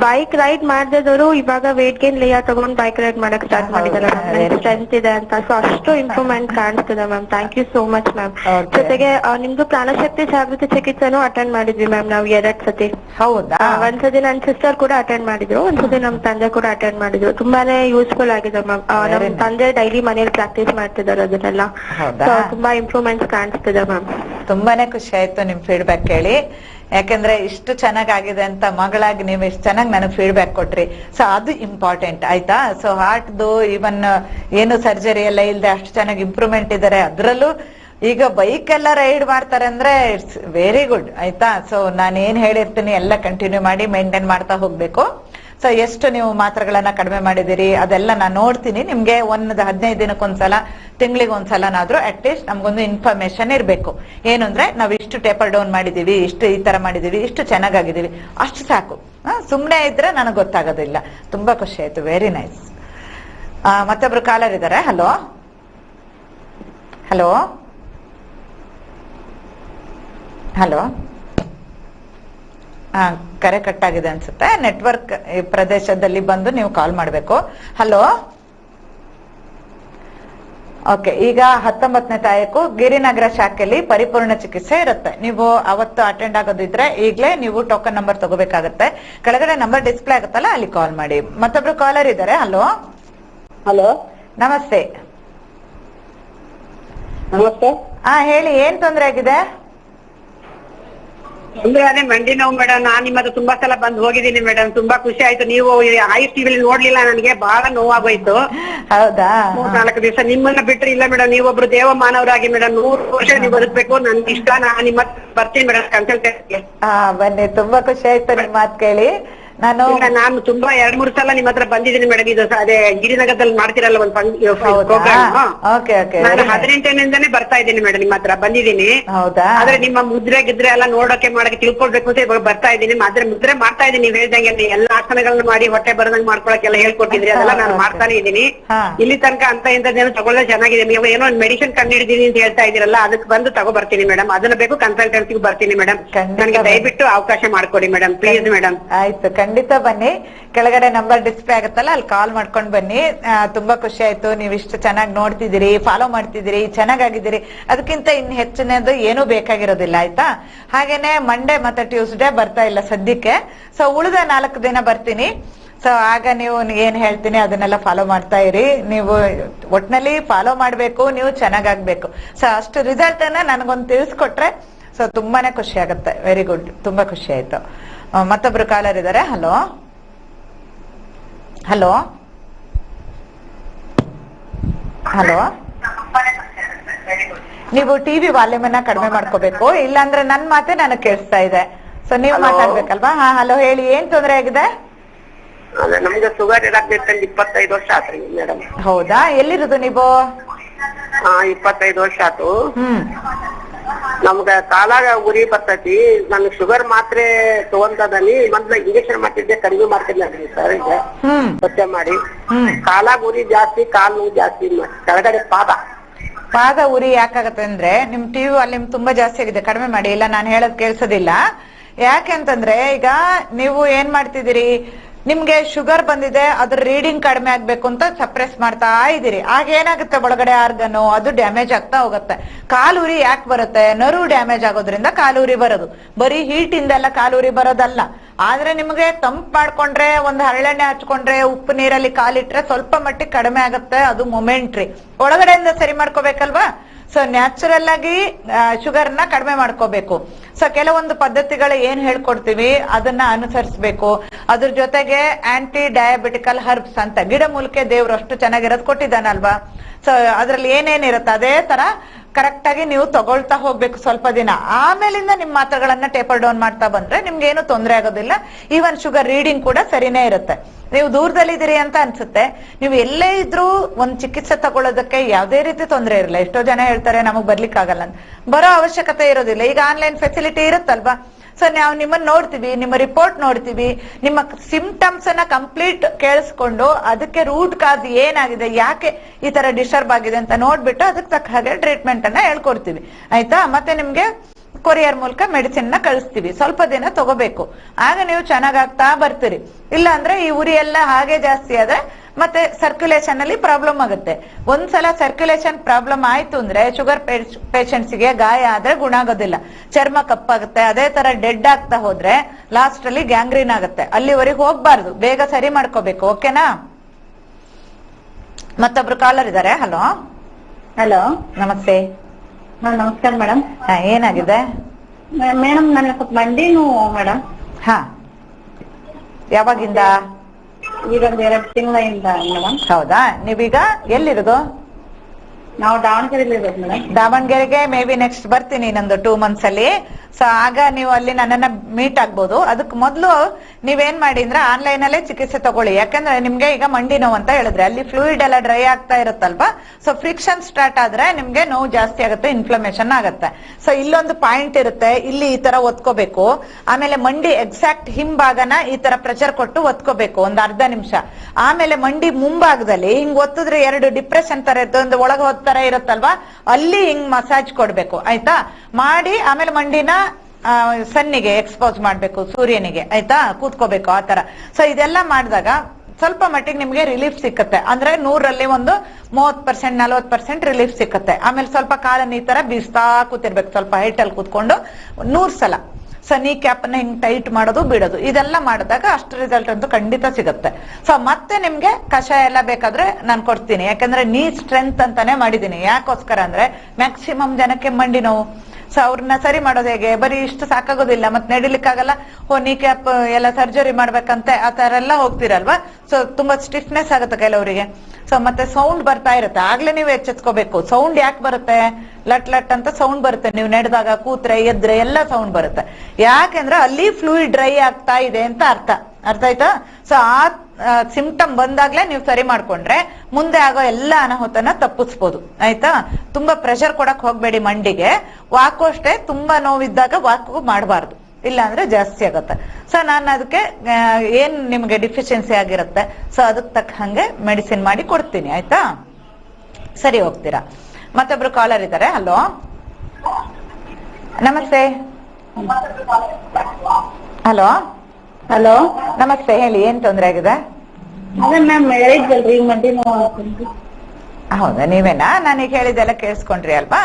ಬೈಕ್ ರೈಡ್ ಮಾಡ್ದಿದ್ದವರು ಇವಾಗ ವೇಟ್ ಗೇನ್ ಲೇಯರ್ ತಗೊಂಡ್ ಬೈಕ್ ರೈಡ್ ಮಾಡಕ್ ಸ್ಟಾರ್ಟ್ ಹೌದಾ? ಮಾಡಿದ್ದಾರೆ Very ಸ್ಟ್ರೆಂತ್ ಇದೆ ಅಂತ. ಸೊ ಅಷ್ಟು ಇಂಪ್ರೂವ್ಮೆಂಟ್ ಕಾಣಿಸ್ತಿದೆ ma'am thank you so much ma'am Okay. ಜೊತೆಗೆ ಆ, ನಿಮ್ದು ಪ್ರಾಣಶಕ್ತಿ ಜಾಗೃತಿ ಚಿಕಿತ್ಸೆನೂ ಅಟೆಂಡ್ ಮಾಡಿದ್ವಿ ಮ್ಯಾಮ್ ನಾವು ಎರಡ್ ಸತಿ. ಹೌದಾ? ಆ, ಒಂದ್ಸತಿ ನನ್ ಸಿಸ್ಟರ್ ಕೂಡ ಅಟೆಂಡ್ ಮಾಡಿದ್ರು. ಒಂದ್ಸತಿ ನಮ್ ತಂದೆ ಕೂಡ ಅಟೆಂಡ್ ಮಾಡಿದ್ರು. ತುಂಬಾನೇ ಯೂಸ್ಫುಲ್ ಆಗಿದೆ ಮ್ಯಾಮ್ Very ನಮ್ nice. ತಂದೆ ಡೈಲಿ ಮನೇಲಿ ಪ್ರಾಕ್ಟೀಸ್ ಮಾಡ್ತಿದ್ದಾರೆ ಅದನ್ನೆಲ್ಲ. ಹೌದಾ? So, ತುಂಬಾ ಇಂಪ್ರೂವ್ಮೆಂಟ್ಸ್ ಕಾಣಿಸ್ತಿದೆ ಮ್ಯಾಮ್ ತುಂಬಾನೇ ಖುಷಿ ಆಯ್ತು ನಿಮ್ ಫೀಡ್ಬ್ಯಾಕ್ ಕೇಳಿ. ಯಾಕಂದ್ರೆ ಇಷ್ಟು ಚೆನ್ನಾಗಾಗಿದೆ ಅಂತ ಮಗಳಾಗಿ ನೀವು ಇಷ್ಟು ಚೆನ್ನಾಗಿ ನನಗೆ ಫೀಡ್ಬ್ಯಾಕ್ ಕೊಟ್ರಿ. ಸೊ ಅದು ಇಂಪಾರ್ಟೆಂಟ್ ಆಯ್ತಾ? ಸೊ ಹಾರ್ಟ್ದು ಈವನ್ ಏನು ಸರ್ಜರಿ ಎಲ್ಲ ಇಲ್ಲದೆ ಅಷ್ಟು ಚೆನ್ನಾಗಿ ಇಂಪ್ರೂವ್ಮೆಂಟ್ ಇದಾರೆ. ಅದ್ರಲ್ಲೂ ಈಗ ಬೈಕ್ ಎಲ್ಲ ರೈಡ್ ಮಾಡ್ತಾರೆ ಅಂದ್ರೆ ಇಟ್ಸ್ ವೆರಿ ಗುಡ್ ಆಯ್ತಾ? ಸೊ ನಾನು ಏನ್ ಹೇಳಿರ್ತೀನಿ ಎಲ್ಲ ಕಂಟಿನ್ಯೂ ಮಾಡಿ ಮೇಂಟೈನ್ ಮಾಡ್ತಾ ಹೋಗ್ಬೇಕು. ಸೊ ಎಷ್ಟು ನೀವು ಮಾತ್ರೆಗಳನ್ನ ಕಡಿಮೆ ಮಾಡಿದಿರಿ ಅದೆಲ್ಲ ನಾನು ನೋಡ್ತೀನಿ. ನಿಮ್ಗೆ ಒಂದ್ ಹದಿನೈದು ದಿನಕ್ಕೊಂದ್ಸಲ ತಿಂಗಳಿಗೆ ಒಂದ್ಸಲನಾದ್ರೂ ಅಟ್ ಲೀಸ್ಟ್ ನಮ್ಗೊಂದು ಇನ್ಫಾರ್ಮೇಶನ್ ಇರಬೇಕು. ಏನು ನಾವು ಇಷ್ಟು ಟೇಪರ್ ಡೌನ್ ಮಾಡಿದೀವಿ ಇಷ್ಟು ಈ ತರ ಮಾಡಿದೀವಿ ಇಷ್ಟು ಚೆನ್ನಾಗಾಗಿದೀವಿ ಅಷ್ಟು ಸಾಕು. ಸುಮ್ಮನೆ ಇದ್ರೆ ನನಗೆ ಗೊತ್ತಾಗೋದಿಲ್ಲ. ತುಂಬಾ ಖುಷಿ ಆಯ್ತು. ವೆರಿ ನೈಸ್ ಮತ್ತೊಬ್ರು ಕಾಲರ್ ಇದ್ದಾರೆ ಹಲೋ ಹಲೋ ಹಲೋ ಕರೆ ಕಟ್ ಆಗಿದೆ ಅನ್ಸುತ್ತೆ ನೆಟ್ವರ್ಕ್ ಪ್ರದೇಶದಲ್ಲಿ ಬಂದು ನೀವು ಕಾಲ್ ಮಾಡಬೇಕು. ಹಲೋ ಓಕೆ ಈಗ ಹತ್ತೊಂಬತ್ತನೇ ತಾರೀಕು ಗಿರಿನಗರ ಶಾಖೆಯಲ್ಲಿ ಪರಿಪೂರ್ಣ ಚಿಕಿತ್ಸೆ ಇರುತ್ತೆ. ನೀವು ಅವತ್ತು ಅಟೆಂಡ್ ಆಗೋದಿದ್ರೆ ಈಗಲೇ ನೀವು ಟೋಕನ್ ನಂಬರ್ ತಗೋಬೇಕಾಗತ್ತೆ. ಕೆಳಗಡೆ ನಂಬರ್ ಡಿಸ್ಪ್ಲೇ ಆಗುತ್ತಲ್ಲ ಅಲ್ಲಿ ಕಾಲ್ ಮಾಡಿ. ಮತ್ತೊಬ್ರು ಕಾಲರ್ ಇದ್ದಾರೆ ಹಲೋ ಹಲೋ ನಮಸ್ತೆ. ನಮಸ್ತೆ. ಹಾ ಹೇಳಿ ಏನ್ ತೊಂದ್ರೆ ಆಗಿದೆ? ಅಂದ್ರೆ ಅದೇ ಮಂಡಿ ನೋವು ಮೇಡಮ್ ನಾನ್ ನಿಮ್ಮ ಹತ್ರ ತುಂಬಾ ಸಲ ಬಂದು ಹೋಗಿದ್ದೀನಿ ಮೇಡಮ್ ತುಂಬಾ ಖುಷಿ ಆಯ್ತು. ನೀವು ಆಯುಷ್ ಟಿವಿಲಿ ನೋಡ್ಲಿಲ್ಲ ನನಗೆ. ಬಹಳ ನೋವಾಗೋಯ್ತು. ಹೌದಾ? ಮೂರ್ ನಾಲ್ಕು ದಿವಸ ನಿಮ್ಮನ್ನ ಬಿಟ್ರೆ ಇಲ್ಲ ಮೇಡಮ್ ನೀವೊಬ್ರು ದೇವ ಮಾನವರಾಗಿ ಮೇಡಮ್ ನೂರು ವರ್ಷ ನೀವು ಬದುಕಬೇಕು. ನನ್ ಇಷ್ಟ. ನಾನ್ ನಿಮ್ಮ ಹತ್ರ ಬರ್ತೀನಿ ಮೇಡಮ್ ಕನ್ಸಲ್ಟೇಷನ್ಗೆ ಹಾ ಬನ್ನಿ. ತುಂಬಾ ಖುಷಿ ಆಯ್ತು ನಿಮ್ ಮಾತ್ ಕೇಳಿ. ನಾನು ನಾನು ತುಂಬಾ ಎರಡ್ ಮೂರ್ ಸಲ ನಿಮ್ ಹತ್ರ ಬಂದಿದ್ದೀನಿ ಮೇಡಮ್ ಇದು ಅದೇ ಗಿರಿನಗರದಲ್ಲಿ ಮಾಡ್ತಿರಲ್ಲ ಒಂದ್ ನಾನು ಹದಿನೆಂಟನಿಂದಾನೇ ಬರ್ತಾ ಇದ್ದೀನಿ ಮೇಡಮ್ ನಿಮ್ ಹತ್ರ. ಬಂದಿದ್ದೀನಿ. ಹೌದಾ? ಆದ್ರೆ ನಿಮ್ಮ ಮುದ್ರೆ ಗಿದ್ರೆ ಎಲ್ಲ ನೋಡೋಕೆ ಮಾಡಕ್ಕೆ ತಿಳ್ಕೊಳ್ಬೇಕು ಅಂತ ಇವಾಗ ಬರ್ತಾ ಇದ್ದೀನಿ. ಆದ್ರೆ ಮುದ್ರೆ ಮಾಡ್ತಾ ಇದ್ದೀನಿ. ನೀವ್ ಹೇಳ್ದಂಗೆ ಎಲ್ಲ ಆಸನಗಳನ್ನ ಮಾಡಿ ಹೊಟ್ಟೆ ಬರದಂಗ್ ಮಾಡ್ಕೊಳಕ್ಕೆಲ್ಲ ಹೇಳ್ಕೊಟ್ಟಿದ್ರಿ ಅದೆಲ್ಲ ನಾನು ಮಾಡ್ತಾನೆ ಇದ್ದೀನಿ. ಇಲ್ಲಿ ತನಕ ಅಂತ ಇಂಥದ್ದೇನು ತಗೊಳ್ಳೋದು ಚೆನ್ನಾಗಿದೆ. ನೀವು ಏನೋ ಒಂದು ಮೆಡಿಸಿನ್ ಕಂಡಿಡಿದೀನಿ ಅಂತ ಹೇಳ್ತಾ ಇದೀರಲ್ಲ ಅದಕ್ಕೆ ಬಂದು ತಗೋ ಬರ್ತೀನಿ ಮೇಡಮ್ ಅದನ್ನ ಬೇಕು ಕನ್ಸಲ್ಟೆನ್ಸಿಗೆ ಬರ್ತೀನಿ ಮೇಡಮ್ ನನಗೆ. ದಯವಿಟ್ಟು ಅವಕಾಶ ಮಾಡ್ಕೊಡಿ ಮೇಡಮ್ ಪ್ಲೀಸ್ ಮೇಡಮ್ ಆಯ್ತು ಖಂಡಿತ ಬನ್ನಿ. ಕೆಳಗಡೆ ನಂಬರ್ ಡಿಸ್ಪ್ಲೇ ಆಗುತ್ತಲ್ಲ, ಅಲ್ಲಿ ಕಾಲ್ ಮಾಡ್ಕೊಂಡು ಬನ್ನಿ. ತುಂಬಾ ಖುಷಿ ಆಯ್ತು. ನೀವು ಇಷ್ಟು ಚೆನ್ನಾಗಿ ನೋಡ್ತಿದ್ದೀರಿ ಫಾಲೋ ಮಾಡ್ತಿದ್ದೀರಿ, ಚೆನ್ನಾಗಾಗಿದ್ದೀರಿ. ಅದಕ್ಕಿಂತ ಇನ್ ಹೆಚ್ಚಿನದು ಏನೂ ಬೇಕಾಗಿರೋದಿಲ್ಲ, ಆಯ್ತಾ? ಹಾಗೇನೆ ಮಂಡೇ ಮತ್ತೆ ಟ್ಯೂಸ್ಡೇ ಬರ್ತಾ ಇಲ್ಲ ಸದ್ಯಕ್ಕೆ. ಸೊ ಉಳಿದ ನಾಲ್ಕು ದಿನ ಬರ್ತೀನಿ. ಸೊ ಆಗ ನೀವು ಏನ್ ಹೇಳ್ತೀನಿ ಅದನ್ನೆಲ್ಲ ಫಾಲೋ ಮಾಡ್ತಾ ಇರಿ. ನೀವು ಒಟ್ನಲ್ಲಿ ಫಾಲೋ ಮಾಡ್ಬೇಕು, ನೀವು ಚೆನ್ನಾಗಾಗ್ಬೇಕು. ಸೊ ಅಷ್ಟು ರಿಸಲ್ಟ್ ಅನ್ನ ನನಗೊಂದು ತಿಳಿಸ್ಕೊಟ್ರೆ ಸೊ ತುಂಬಾನೇ ಖುಷಿ ಆಗುತ್ತೆ. ವೆರಿ ಗುಡ್ ತುಂಬಾ ಖುಷಿ ಆಯ್ತು. ಮತ್ತೊಬ್ರು ಕಾಲರ್ ಇದ್ದಾರೆ ಹಲೋ ಹಲೋ ಹಲೋ ನೀವು ಟಿವಿ ವಾಲ್ಯೂಮ್ ಅನ್ನ ಕಡಿಮೆ ಮಾಡ್ಕೋಬೇಕು. ಇಲ್ಲಾಂದ್ರೆ ನನ್ ಮಾತೆ ನನಗೆ ಕೇಳಿಸ್ತಾ ಇದೆ. ಸೊ ನೀವು ಮಾತಾಡ್ಬೇಕಲ್ವಾ? ಹಾ ಹಲೋ ಹೇಳಿ. ಏನ್ ತೊಂದರೆ ಆಗಿದೆ? ನಮ್ಗೆ ಶುಗರ್ ಇರಾಕ್ಬೇಕಂದ್ ಇಪ್ಪತ್ತೈದು ವರ್ಷ ಆತ್ರಿ ಮೇಡಮ್ ಹೌದಾ? ಎಲ್ಲಿರೋದು ನೀವು? ಇಪ್ಪತ್ತೈದು ವರ್ಷ ಆತು. ಹ್ಮ್. ನಮ್ಗ ಕಾಲಾಗ ಉರಿ ಬರ್ತೈತಿ ನನ್ ಶುಗರ್ ಮಾತ್ರೆ ತಗೊಂತದನಿ ಮೊದ್ಲ ಇಂಜೆಕ್ಷನ್ ಮಾಡ್ತಿದ್ದೆ ಕಡಿಮೆ ಮಾಡ್ತಿದ್ದೆ ಸರ್ ಈಗ ಸ್ವಚ್ಛ ಮಾಡಿ. ಕಾಲಾಗ ಉರಿ ಜಾಸ್ತಿ ಕಾಲ್ ನೋವು ಜಾಸ್ತಿ ಕೆಳಗಡೆ ಪಾದ. ಪಾದ ಉರಿ ಯಾಕಾಗತ್ತೆ ಅಂದ್ರೆ ನಿಮ್ ಟಿವಿ ವಾಲ್ಯೂಮ್ ತುಂಬಾ ಜಾಸ್ತಿ ಆಗಿದೆ ಕಡಿಮೆ ಮಾಡಿ. ಇಲ್ಲ ನಾನು ಹೇಳೋದ್ ಕೇಳಿಸೋದಿಲ್ಲ. ಯಾಕೆ ಅಂತಂದ್ರೆ ಈಗ ನೀವು ಏನ್ ಮಾಡ್ತಿದ್ದೀರಿ? ನಿಮ್ಗೆ ಶುಗರ್ ಬಂದಿದೆ, ಅದ್ರ ರೀಡಿಂಗ್ ಕಡಿಮೆ ಆಗ್ಬೇಕು ಅಂತ ಸಪ್ರೆಸ್ ಮಾಡ್ತಾ ಇದೀರಿ ಆಗ ಏನಾಗುತ್ತೆ ಒಳಗಡೆ ಆರ್ಗನು? ಅದು ಡ್ಯಾಮೇಜ್ ಆಗ್ತಾ ಹೋಗುತ್ತೆ. ಕಾಲೂರಿ ಯಾಕೆ ಬರುತ್ತೆ? ನರು ಡ್ಯಾಮೇಜ್ ಆಗೋದ್ರಿಂದ ಕಾಲೂರಿ ಬರೋದು. ಬರೀ ಹೀಟ್ ಇಂದೆಲ್ಲ ಕಾಲು ಉರಿ ಬರೋದಲ್ಲ. ಆದ್ರೆ ನಿಮ್ಗೆ ತಂಪ್ ಮಾಡ್ಕೊಂಡ್ರೆ, ಒಂದು ಹರಳೆಣ್ಣೆ ಹಚ್ಕೊಂಡ್ರೆ, ಉಪ್ಪು ನೀರಲ್ಲಿ ಕಾಲಿಟ್ರೆ ಸ್ವಲ್ಪ ಮಟ್ಟಿಗೆ ಕಡಿಮೆ ಆಗುತ್ತೆ. ಅದು ಮೊಮೆಂಟ್ರಿ ಒಳಗಡೆಯಿಂದ ಸರಿ ಮಾಡ್ಕೋಬೇಕಲ್ವಾ? ಸೊ ನ್ಯಾಚುರಲ್ ಆಗಿ ಶುಗರ್ನ ಕಡಿಮೆ ಮಾಡ್ಕೋಬೇಕು. ಸೊ ಕೆಲವೊಂದು ಪದ್ಧತಿಗಳು ಏನ್ ಹೇಳ್ಕೊಡ್ತೀವಿ? ಅದನ್ನ ಅನುಸರಿಸಬೇಕು. ಅದ್ರ ಜೊತೆಗೆ ಆಂಟಿ ಡಯಾಬಿಟಿಕಲ್ ಹರ್ಬ್ಸ್ ಅಂತ. ಗಿಡಮೂಲಿಕೆ ದೇವ್ರು ಅಷ್ಟು ಚೆನ್ನಾಗಿರೋದು ಕೊಟ್ಟಿದ್ದಾನಲ್ವಾ? ಸೊ ಅದ್ರಲ್ಲಿ ಏನೇನಿರುತ್ತೆ? ಅದೇ ತರ ಕರೆಕ್ಟ್ ಆಗಿ ನೀವು ತಗೊಳ್ತಾ ಹೋಗ್ಬೇಕು ಸ್ವಲ್ಪ ದಿನ. ಆಮೇಲಿಂದ ನಿಮ್ ಮಾತ್ರೆಗಳನ್ನ ಟೇಪರ್ ಡೌನ್ ಮಾಡ್ತಾ ಬಂದ್ರೆ ನಿಮ್ಗೆ ಏನು ತೊಂದರೆ ಆಗೋದಿಲ್ಲ. ಈವನ್ ಶುಗರ್ ರೀಡಿಂಗ್ ಕೂಡ ಸರಿನೇ ಇರುತ್ತೆ. ನೀವು ದೂರದಲ್ಲಿದ್ದೀರಿ ಅಂತ ಅನ್ಸುತ್ತೆ. ನೀವು ಎಲ್ಲೇ ಇದ್ರೂ ಒಂದ್ ಚಿಕಿತ್ಸೆ ತಗೊಳ್ಳೋದಕ್ಕೆ ಯಾವ್ದೇ ರೀತಿ ತೊಂದರೆ ಇರಲ್ಲ. ಎಷ್ಟೋ ಜನ ಹೇಳ್ತಾರೆ, ನಮಗ್ ಬರ್ಲಿಕ್ಕಾಗಲ್ಲ ಅಂತ. ಬರೋ ಅವಶ್ಯಕತೆ ಇರೋದಿಲ್ಲ. ಈಗ ಆನ್ಲೈನ್ ಫೆಸಿಲಿಟಿ ಇರುತ್ತಲ್ವಾ? ಸೊ ನಾವು ನಿಮ್ಮನ್ನ ನೋಡ್ತೀವಿ, ನಿಮ್ಮ ರಿಪೋರ್ಟ್ ನೋಡ್ತೀವಿ, ನಿಮ್ಮ ಸಿಂಪ್ಟಮ್ಸ್ ಅನ್ನ ಕಂಪ್ಲೀಟ್ ಕೇಳಿಸ್ಕೊಂಡು ಅದಕ್ಕೆ ರೂಟ್ ಕಾಸ್ ಏನಾಗಿದೆ, ಯಾಕೆ ಈ ತರ ಡಿಸ್ಟರ್ಬ್ ಆಗಿದೆ ಅಂತ ನೋಡ್ಬಿಟ್ಟು ಅದಕ್ಕೆ ತಕ್ಕ ಹಾಗೆ ಟ್ರೀಟ್ಮೆಂಟ್ ಅನ್ನ ಹೇಳ್ಕೊಡ್ತೀವಿ. ಆಯ್ತಾ? ಮತ್ತೆ ನಿಮ್ಗೆ ಕೊರಿಯರ್ ಮೂಲಕ ಮೆಡಿಸಿನ್ನ ಕಳಿಸ್ತೀವಿ. ಸ್ವಲ್ಪ ದಿನ ತಗೋಬೇಕು. ಆಗ ನೀವು ಚೆನ್ನಾಗಾಗ್ತಾ ಬರ್ತೀರಿ. ಇಲ್ಲ ಅಂದ್ರೆ ಈ ಉರಿ ಎಲ್ಲ ಹಾಗೆ ಜಾಸ್ತಿ ಆದ್ರೆ ಮತ್ತೆ ಸರ್ಕ್ಯುಲೇಷನ್ ಅಲ್ಲಿ ಪ್ರಾಬ್ಲಮ್ ಆಗುತ್ತೆ. ಒಂದ್ಸಲ ಸರ್ಕ್ಯುಲೇಷನ್ ಪ್ರಾಬ್ಲಮ್ ಆಯ್ತು ಅಂದ್ರೆ ಶುಗರ್ ಪೇಷಂಟ್ಸ್ಗೆ ಗಾಯ ಆದ್ರೆ ಗುಣ ಆಗೋದಿಲ್ಲ ಚರ್ಮ ಕಪ್ಪಾಗುತ್ತೆ ಅದೇ ತರ ಡೆಡ್ ಆಗ್ತಾ ಹೋದ್ರೆ ಲಾಸ್ಟ್ ಅಲ್ಲಿ ಗ್ಯಾಂಗ್ರೀನ್ ಆಗುತ್ತೆ. ಅಲ್ಲಿವರೆಗೆ ಹೋಗ್ಬಾರ್ದು ಬೇಗ ಸರಿ ಮಾಡ್ಕೋಬೇಕು ಓಕೆನಾ? ಮತ್ತೊಬ್ರು ಕಾಲರ್ ಇದಾರೆ ಹಲೋ? ಹಲೋ? ನಮಸ್ತೆ. ನಮಸ್ಕಾರ ಮೇಡಮ್ ಏನಾಗಿದೆ? ಮೇಡಮ್ ನನ್ನ ಸ್ವಲ್ಪ ಮಂಡಿ. ನೋವು ಮೇಡಮ್ ಹಾ. ಯಾವಾಗಿಂದ? ಈಗೊಂದ್ ಎರಡು ತಿಂಗಳಿಂದ ಮೇಡಮ್ ಹೌದಾ? ನೀವೀಗ ಎಲ್ಲಿರೋದು? ನಾವು ದಾವಣಗೆರೆಯಲ್ಲಿ ಇರೋದು ಮೇಡಮ್ ದಾವಣಗೆರೆಗೆ ಮೇ ಬಿ ನೆಕ್ಸ್ಟ್ ಬರ್ತೀನಿ ನಂದು ಟೂ ಮಂತ್ಸ್ ಅಲ್ಲಿ. ಸೊ ಆಗ ನೀವು ಅಲ್ಲಿ ನನ್ನನ್ನ ಮೀಟ್ ಆಗ್ಬೋದು. ಅದಕ್ಕೆ ಮೊದಲು ನೀವೇನ್ ಮಾಡಿ ಅಂದ್ರೆ ಆನ್ಲೈನ್ ಅಲ್ಲೇ ಚಿಕಿತ್ಸೆ ತಗೊಳ್ಳಿ. ಯಾಕಂದ್ರೆ ನಿಮ್ಗೆ ಈಗ ಮಂಡಿ ನೋವು ಅಂತ ಹೇಳಿದ್ರೆ, ಅಲ್ಲಿ ಫ್ಲೂಯಿಡ್ ಎಲ್ಲ ಡ್ರೈ ಆಗ್ತಾ ಇರುತ್ತಲ್ವಾ? ಸೊ ಫ್ರಿಕ್ಷನ್ ಸ್ಟಾರ್ಟ್ ಆದ್ರೆ ನಿಮ್ಗೆ ನೋವು ಜಾಸ್ತಿ ಆಗುತ್ತೆ ಇನ್ಫ್ಲಮೇಷನ್ ಆಗುತ್ತೆ. ಸೊ ಇಲ್ಲೊಂದು ಪಾಯಿಂಟ್ ಇರುತ್ತೆ, ಇಲ್ಲಿ ಈ ತರ ಒತ್ಕೋಬೇಕು. ಆಮೇಲೆ ಮಂಡಿ ಎಕ್ಸಾಕ್ಟ್ ಹಿಂಭಾಗನ ಈ ತರ ಪ್ರೆಷರ್ ಕೊಟ್ಟು ಒತ್ಕೋಬೇಕು, ಒಂದ್ ಅರ್ಧ ನಿಮಿಷ. ಆಮೇಲೆ ಮಂಡಿ ಮುಂಭಾಗದಲ್ಲಿ ಹಿಂಗ್ ಒತ್ತಿದ್ರೆ ಎರಡು ಡಿಪ್ರೆಷನ್ ತರ ಇರುತ್ತೆ ಒಂದು ಒಳಗೆ ತರ ಇರುತ್ತಲ್ವಾ? ಅಲ್ಲಿ ಹಿಂಗ್ ಮಸಾಜ್ ಕೊಡ್ಬೇಕು, ಆಯ್ತಾ? ಮಾಡಿ ಆಮೇಲೆ ಮಂಡಿನ ಸನ್ನಿಗೆ ಎಕ್ಸ್ಪೋಸ್ ಮಾಡ್ಬೇಕು, ಸೂರ್ಯನಿಗೆ, ಆಯ್ತಾ? ಕೂತ್ಕೋಬೇಕು ಆ ತರ. ಸೊ ಇದೆಲ್ಲ ಮಾಡಿದಾಗ ಸ್ವಲ್ಪ ಮಟ್ಟಿಗೆ ನಿಮ್ಗೆ ರಿಲೀಫ್ ಸಿಕ್ಕತ್ತೆ. ಅಂದ್ರೆ ನೂರಲ್ಲಿ ಒಂದು ಮೂವತ್ ಪರ್ಸೆಂಟ್ ನಲ್ವತ್ ಪರ್ಸೆಂಟ್ ರಿಲೀಫ್ ಸಿಕ್ಕತ್ತೆ. ಆಮೇಲೆ ಸ್ವಲ್ಪ ಕಾಲನ್ನ ಈ ತರ ಬೀಸ್ತಾ ಕೂತಿರ್ಬೇಕು, ಸ್ವಲ್ಪ ಹೈಟ್ ಅಲ್ಲಿ ಕೂತ್ಕೊಂಡು. ನೂರ್ ಸಲ. ಸೊ ನೀ ಕ್ಯಾಪ್ನ ಹಿಂಗ್ ಟೈಟ್ ಮಾಡೋದು, ಬಿಡೋದು. ಇದೆಲ್ಲ ಮಾಡಿದಾಗ ಅಷ್ಟು ರಿಸಲ್ಟ್ ಅಂತೂ ಖಂಡಿತ ಸಿಗುತ್ತೆ. ಸೊ ಮತ್ತೆ ನಿಮ್ಗೆ ಕಷಾಯ ಎಲ್ಲ ಬೇಕಾದ್ರೆ ನಾನು ಕೊಡ್ತೀನಿ. ಯಾಕಂದ್ರೆ ನೀ ಸ್ಟ್ರೆಂತ್ ಅಂತಾನೆ ಮಾಡಿದೀನಿ ಯಾಕೋಸ್ಕರ ಅಂದ್ರೆ ಮ್ಯಾಕ್ಸಿಮಮ್ ಜನಕ್ಕೆ ಮಂಡಿ ನೋವು. ಸೊ ಅವ್ರನ್ನ ಸರಿ ಮಾಡೋದು ಹೇಗೆ? ಬರೀ ಇಷ್ಟು ಸಾಕಾಗೋದಿಲ್ಲ. ಮತ್ತೆ ನಡಿಲಿಕ್ಕಾಗಲ್ಲ. ಓ, ನೀ ಕ್ಯಾಪ್ ಎಲ್ಲ ಸರ್ಜರಿ ಮಾಡ್ಬೇಕಂತೆ. ಆ ತರ ಎಲ್ಲ ಹೋಗ್ತಿರಲ್ವಾ? ಸೊ ತುಂಬಾ ಸ್ಟಿಫ್ನೆಸ್ ಆಗುತ್ತೆ ಕೆಲವರಿಗೆ. ಸೊ ಮತ್ತೆ ಸೌಂಡ್ ಬರ್ತಾ ಇರುತ್ತೆ. ಆಗ್ಲೇ ನೀವು ಎಚ್ಚೆತ್ಕೋಬೇಕು. ಸೌಂಡ್ ಯಾಕೆ ಬರುತ್ತೆ? ಲಟ್ ಲಟ್ ಅಂತ ಸೌಂಡ್ ಬರುತ್ತೆ. ನೀವು ನಡೆದಾಗ ಕೂತ್ರೆ, ಎದ್ರೆ ಎಲ್ಲ ಸೌಂಡ್ ಬರುತ್ತೆ. ಯಾಕೆಂದ್ರೆ ಅಲ್ಲಿ ಫ್ಲೂಯಿಡ್ ಡ್ರೈ ಆಗ್ತಾ ಇದೆ ಅಂತ ಅರ್ಥ. ಅರ್ಥ ಆಯ್ತಾ? ಸೊ ಆ ಸಿಂಪ್ಟಮ್ ಬಂದಾಗ್ಲೇ ನೀವು ಸರಿ ಮಾಡ್ಕೊಂಡ್ರೆ ಮುಂದೆ ಆಗೋ ಎಲ್ಲ ಅನಾಹುತನ ತಪ್ಪಿಸ್ಬೋದು. ಆಯ್ತಾ? ತುಂಬಾ ಪ್ರೆಷರ್ ಕೊಡಕ್ ಹೋಗ್ಬೇಡಿ ಮಂಡಿಗೆ. ವಾಕು ಅಷ್ಟೇ, ತುಂಬಾ ನೋವಿದ್ದಾಗ ವಾಕು ಮಾಡಬಾರ್ದು. ಇಲ್ಲ ಅಂದ್ರೆ ಜಾಸ್ತಿ ಆಗುತ್ತೆ. ಸೊ ನಾನು ಅದಕ್ಕೆ ಏನ್ ನಿಮ್ಗೆ ಡಿಫಿಷಿಯನ್ಸಿ ಆಗಿರುತ್ತೆ ಸೊ ಅದಕ್ಕೆ ತಕ್ಕ ಹಂಗೆ ಮೆಡಿಸಿನ್ ಮಾಡಿ ಕೊಡ್ತೀನಿ ಆಯ್ತಾ? ಸರಿ ಹೋಗ್ತೀರಾ? ಮತ್ತೊಬ್ರು ಕಾಲರ್ ಇದ್ದಾರೆ ಹಲೋ? ನಮಸ್ತೆ. ಹಲೋ? ಹಲೋ? ನಮಸ್ತೆ ಹೇಳಿ ಏನ್ ತೊಂದ್ರೆ ಆಗಿದೆ. ಹೌದಾ ನೀವೇನಾ? ನಾನೀಗ ಹೇಳಿದೆಲ್ಲ ಕೇಳಿಸ್ಕೊಂಡ್ರಿ ಅಲ್ವಾ?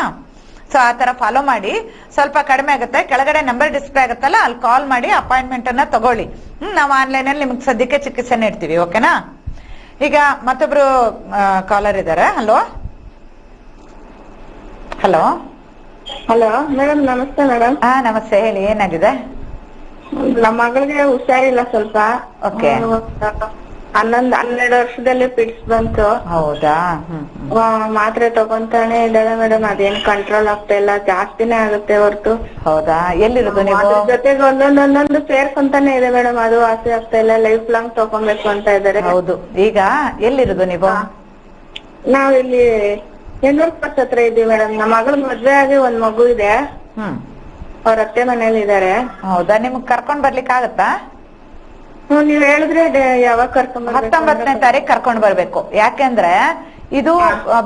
ಸೊ ಆ ತರ ಫಾಲೋ ಮಾಡಿ. ಸ್ವಲ್ಪ ಕಡಿಮೆ ಆಗುತ್ತೆ. ಕೆಳಗಡೆ ನಂಬರ್ ಡಿಸ್ಪ್ಲೇ ಆಗುತ್ತಲ್ಲ ಅಲ್ಲಿ ಕಾಲ್ ಮಾಡಿ ಅಪಾಯಿಂಟ್ಮೆಂಟ್ ಅನ್ನ ತಗೊಳ್ಳಿ. ಹ್ಮ್ ನಾವು ಆನ್ಲೈನ್ ಅಲ್ಲಿ ನಿಮ್ಗೆ ಸದ್ಯಕ್ಕೆ ಚಿಕಿತ್ಸೆ ನೀಡ್ತೀವಿ ಓಕೆನಾ ಈಗ ಮತ್ತೊಬ್ರು ಕಾಲರ್ ಇದ್ದಾರೆ ಹಲೋ ಹಲೋ ಹಲೋ ಮೇಡಮ್ ನಮಸ್ತೆ ಮೇಡಮ್ ಹಾ ನಮಸ್ತೆ ಹೇಳಿ ಏನಾಗಿದೆ? ನಮ್ಮ ಮಗಳಿಗೆ ಹುಷಾರಿಲ್ಲ ಸ್ವಲ್ಪ. Okay. ಹನ್ನೊಂದ್ ಹನ್ನೆರಡು ವರ್ಷದಲ್ಲೇ ಪಿಟ್ಸ್ ಬಂತು. ಹೌದಾ? ಹ್ಮ್ ಹ್ಮ್. ಆ, ಮಾತ್ರೆ ತಗೊಂತಾನೆ ಇದ್ದಾಳೆ ಮೇಡಮ್ ಅದೇನ್ ಕಂಟ್ರೋಲ್ ಆಗ್ತಾ ಇಲ್ಲ. ಜಾಸ್ತಿನೇ ಆಗುತ್ತೆ ಹೊರತು. ಹೌದಾ? ಎಲ್ಲಿರೋದು ನೀವು? ಅದ್ರ ಜೊತೆಗೆ ಒಂದೊಂದ್ ಒಂದೊಂದು ಸೇರ್ಕೊಂತಾನೆ ಇದೆ ಮೇಡಮ್ ಅದು ಆಸೆ ಆಗ್ತಾ ಇಲ್ಲ. ಲೈಫ್ ಲಾಂಗ್ ತಗೊಂಬೇಕು ಅಂತ ಇದಾರೆ ಹೌದು. ಈಗ ಎಲ್ಲಿರೋದು ನೀವು? ನಾವ್ ಇಲ್ಲಿ ಹೆಣ್ಣೂರ್ ಹತ್ರ ಇದ್ದೀವಿ ಮೇಡಮ್ ನಮ್ಮ ಮಗಳ ಮದ್ವೆ ಆಗಿ ಒಂದ್ ಮಗು ಇದೆ. ಹ್ಮ್. ಅವ್ರ ಅತ್ತೆ ಮನೇಲಿ ಇದಾರೆ. ಹೌದಾ? ನಿಮ್ಗ್ ಕರ್ಕೊಂಡ್ ಬರ್ಲಿಕ್ಕೆ ಆಗತ್ತಾ ನೀವ್ ಹೇಳಿದ್ರೆ ಯಾವಾಗ ಕರ್ಕೊಂಡ್ ಹತ್ತೊಂಬತ್ತನೇ ತಾರೀಕು ಕರ್ಕೊಂಡ್ ಬರ್ಬೇಕು. ಯಾಕೆಂದ್ರೆ ಇದು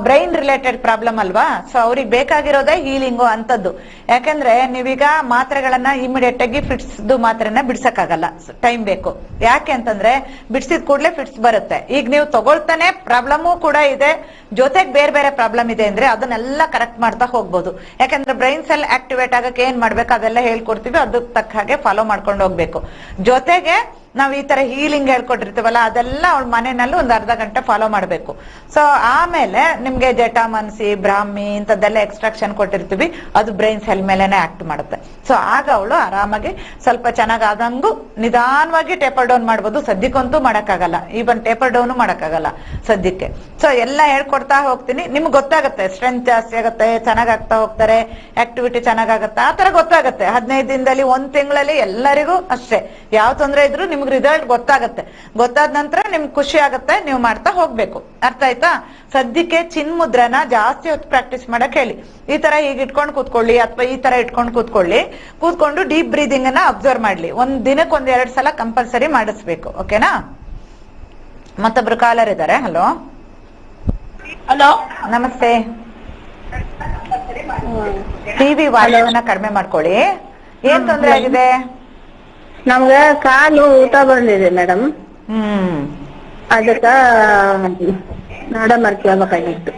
ಬ್ರೈನ್ ರಿಲೇಟೆಡ್ ಪ್ರಾಬ್ಲಮ್ ಅಲ್ವಾ? ಸೊ ಅವ್ರಿಗೆ ಬೇಕಾಗಿರೋದೇ ಹೀಲಿಂಗು ಅಂತದ್ದು ಯಾಕಂದ್ರೆ ನೀವೀಗ ಮಾತ್ರೆಗಳನ್ನ ಇಮಿಡಿಯೇಟ್ ಆಗಿ ಫಿಟ್ಸ್ ಮಾತ್ರೆನ ಬಿಡ್ಸಕ್ಕಾಗಲ್ಲ. ಟೈಮ್ ಬೇಕು. ಯಾಕೆ ಅಂತಂದ್ರೆ ಬಿಡ್ಸಿದ ಕೂಡಲೇ ಫಿಟ್ಸ್ ಬರುತ್ತೆ. ಈಗ ನೀವು ತಗೊಳ್ತಾನೆ ಪ್ರಾಬ್ಲಮು ಕೂಡ ಇದೆ. ಜೊತೆಗೆ ಬೇರೆ ಬೇರೆ ಪ್ರಾಬ್ಲಮ್ ಇದೆ ಅಂದ್ರೆ ಅದನ್ನೆಲ್ಲ ಕರೆಕ್ಟ್ ಮಾಡ್ತಾ ಹೋಗ್ಬೋದು. ಯಾಕಂದ್ರೆ ಬ್ರೈನ್ ಸೆಲ್ ಆಕ್ಟಿವೇಟ್ ಆಗಕ್ಕೆ ಏನ್ ಮಾಡ್ಬೇಕು? ಅದೆಲ್ಲ ಹೇಳ್ಕೊಡ್ತೀವಿ. ಅದಕ್ಕೆ ತಕ್ಕ ಹಾಗೆ ಫಾಲೋ ಮಾಡ್ಕೊಂಡು ಹೋಗ್ಬೇಕು. ಜೊತೆಗೆ ನಾವ್ ಈ ತರ ಹೀಲಿಂಗ್ ಹೇಳ್ಕೊಟ್ಟಿರ್ತೀವಲ್ಲ, ಅದೆಲ್ಲ ಅವ್ಳ ಮನೆಯಲ್ಲಿ ಒಂದ್ ಅರ್ಧ ಗಂಟೆ ಫಾಲೋ ಮಾಡ್ಬೇಕು. ಸೊ ಆಮೇಲೆ ನಿಮ್ಗೆ ಜಟಾಮನ್ಸಿ ಬ್ರಾಹ್ಮಿ ಇಂಥದ್ದೆಲ್ಲ ಎಕ್ಸ್ಟ್ರಾಕ್ಷನ್ ಕೊಟ್ಟಿರ್ತೀವಿ, ಅದು ಬ್ರೈನ್ ಸೆಲ್ ಮೇಲೆನೆ ಆಕ್ಟ್ ಮಾಡುತ್ತೆ. ಸೊ ಆಗ ಅವಳು ಆರಾಮಾಗಿ ಸ್ವಲ್ಪ ಚೆನ್ನಾಗ್ ಆದಂಗು ನಿಧಾನವಾಗಿ ಟೇಪರ್ ಡೌನ್ ಮಾಡ್ಬೋದು. ಸದ್ಯಕ್ಕಂತೂ ಮಾಡಕ್ಕಾಗಲ್ಲ. ಈವನ್ ಟೇಪರ್ ಡೌನ್ ಮಾಡಕ್ಕಾಗಲ್ಲ ಸದ್ಯಕ್ಕೆ. ಸೊ ಎಲ್ಲ ಹೇಳ್ಕೊಡ್ತಾ ಹೋಗ್ತೀನಿ. ನಿಮ್ಗೆ ಗೊತ್ತಾಗುತ್ತೆ ಸ್ಟ್ರೆಂತ್ ಜಾಸ್ತಿ ಆಗುತ್ತೆ ಚೆನ್ನಾಗ್ ಆಗ್ತಾ ಹೋಗ್ತಾರೆ ಆಕ್ಟಿವಿಟಿ ಚೆನ್ನಾಗಾಗತ್ತೆ, ಆ ತರ ಗೊತ್ತಾಗುತ್ತೆ. ಹದಿನೈದು ದಿನದಲ್ಲಿ, ಒಂದ್ ತಿಂಗಳಲ್ಲಿ ಎಲ್ಲರಿಗೂ ಅಷ್ಟೇ. ಯಾವ ತೊಂದ್ರೆ ಇದ್ರು ನಿಮ್ಗೆ ರಿಸಲ್ಟ್ ಗೊತ್ತಾಗತ್ತೆ. ಗೊತ್ತಾದ ನಂತರ ನಿಮ್ಗೆ ಖುಷಿ ಆಗುತ್ತೆ ನೀವು ಮಾಡ್ತಾ ಹೋಗ್ಬೇಕು. ಅರ್ಥ ಆಯ್ತಾ? ಸದ್ಯಕ್ಕೆ ಚಿನ್ ಮುದ್ರನ ಜಾಸ್ತಿ ಹೊತ್ತು ಪ್ರಾಕ್ಟೀಸ್ ಮಾಡಕ್ ಹೇಳಿ. ಈ ತರ ಹೀಗೆ ಇಟ್ಕೊಂಡು ಕೂತ್ಕೊಳ್ಳಿ ಅಥವಾ ಈ ತರ ಇಟ್ಕೊಂಡು ಕೂತ್ಕೊಳ್ಳಿ. ಕೂತ್ಕೊಂಡು ಡೀಪ್ ಬ್ರೀದಿಂಗ್ ಅನ್ನ ಅಬ್ಸರ್ವ್ ಮಾಡ್ಲಿ. ಒಂದ್ ದಿನಕ್ಕೆ ಒಂದ್ ಎರಡ್ ಸಲ ಕಂಪಲ್ಸರಿ ಮಾಡಿಸ್ಬೇಕು. ಓಕೆನಾ? ಮತ್ತೊಬ್ರು ಕಾಲರ್ ಇದ್ದಾರೆ ಹಲೋ ಹಲೋ ನಮಸ್ತೆ. ಟಿವಿ ವಾಲ್ಯೂಮ್ ಕಡಿಮೆ ಮಾಡ್ಕೊಳ್ಳಿ. ಏನ್ ತೊಂದ್ರೆ ಆಗಿದೆ? ನಮ್ಗೆ ಕಾಲು ಊಟ ಬಂದಿದೆ ಮೇಡಮ್. ಹ್ಮ್. ಅದಕ್ಕ ನಾಡ ಮರ್ಕೋಬೇಕಾಗಿತ್ತು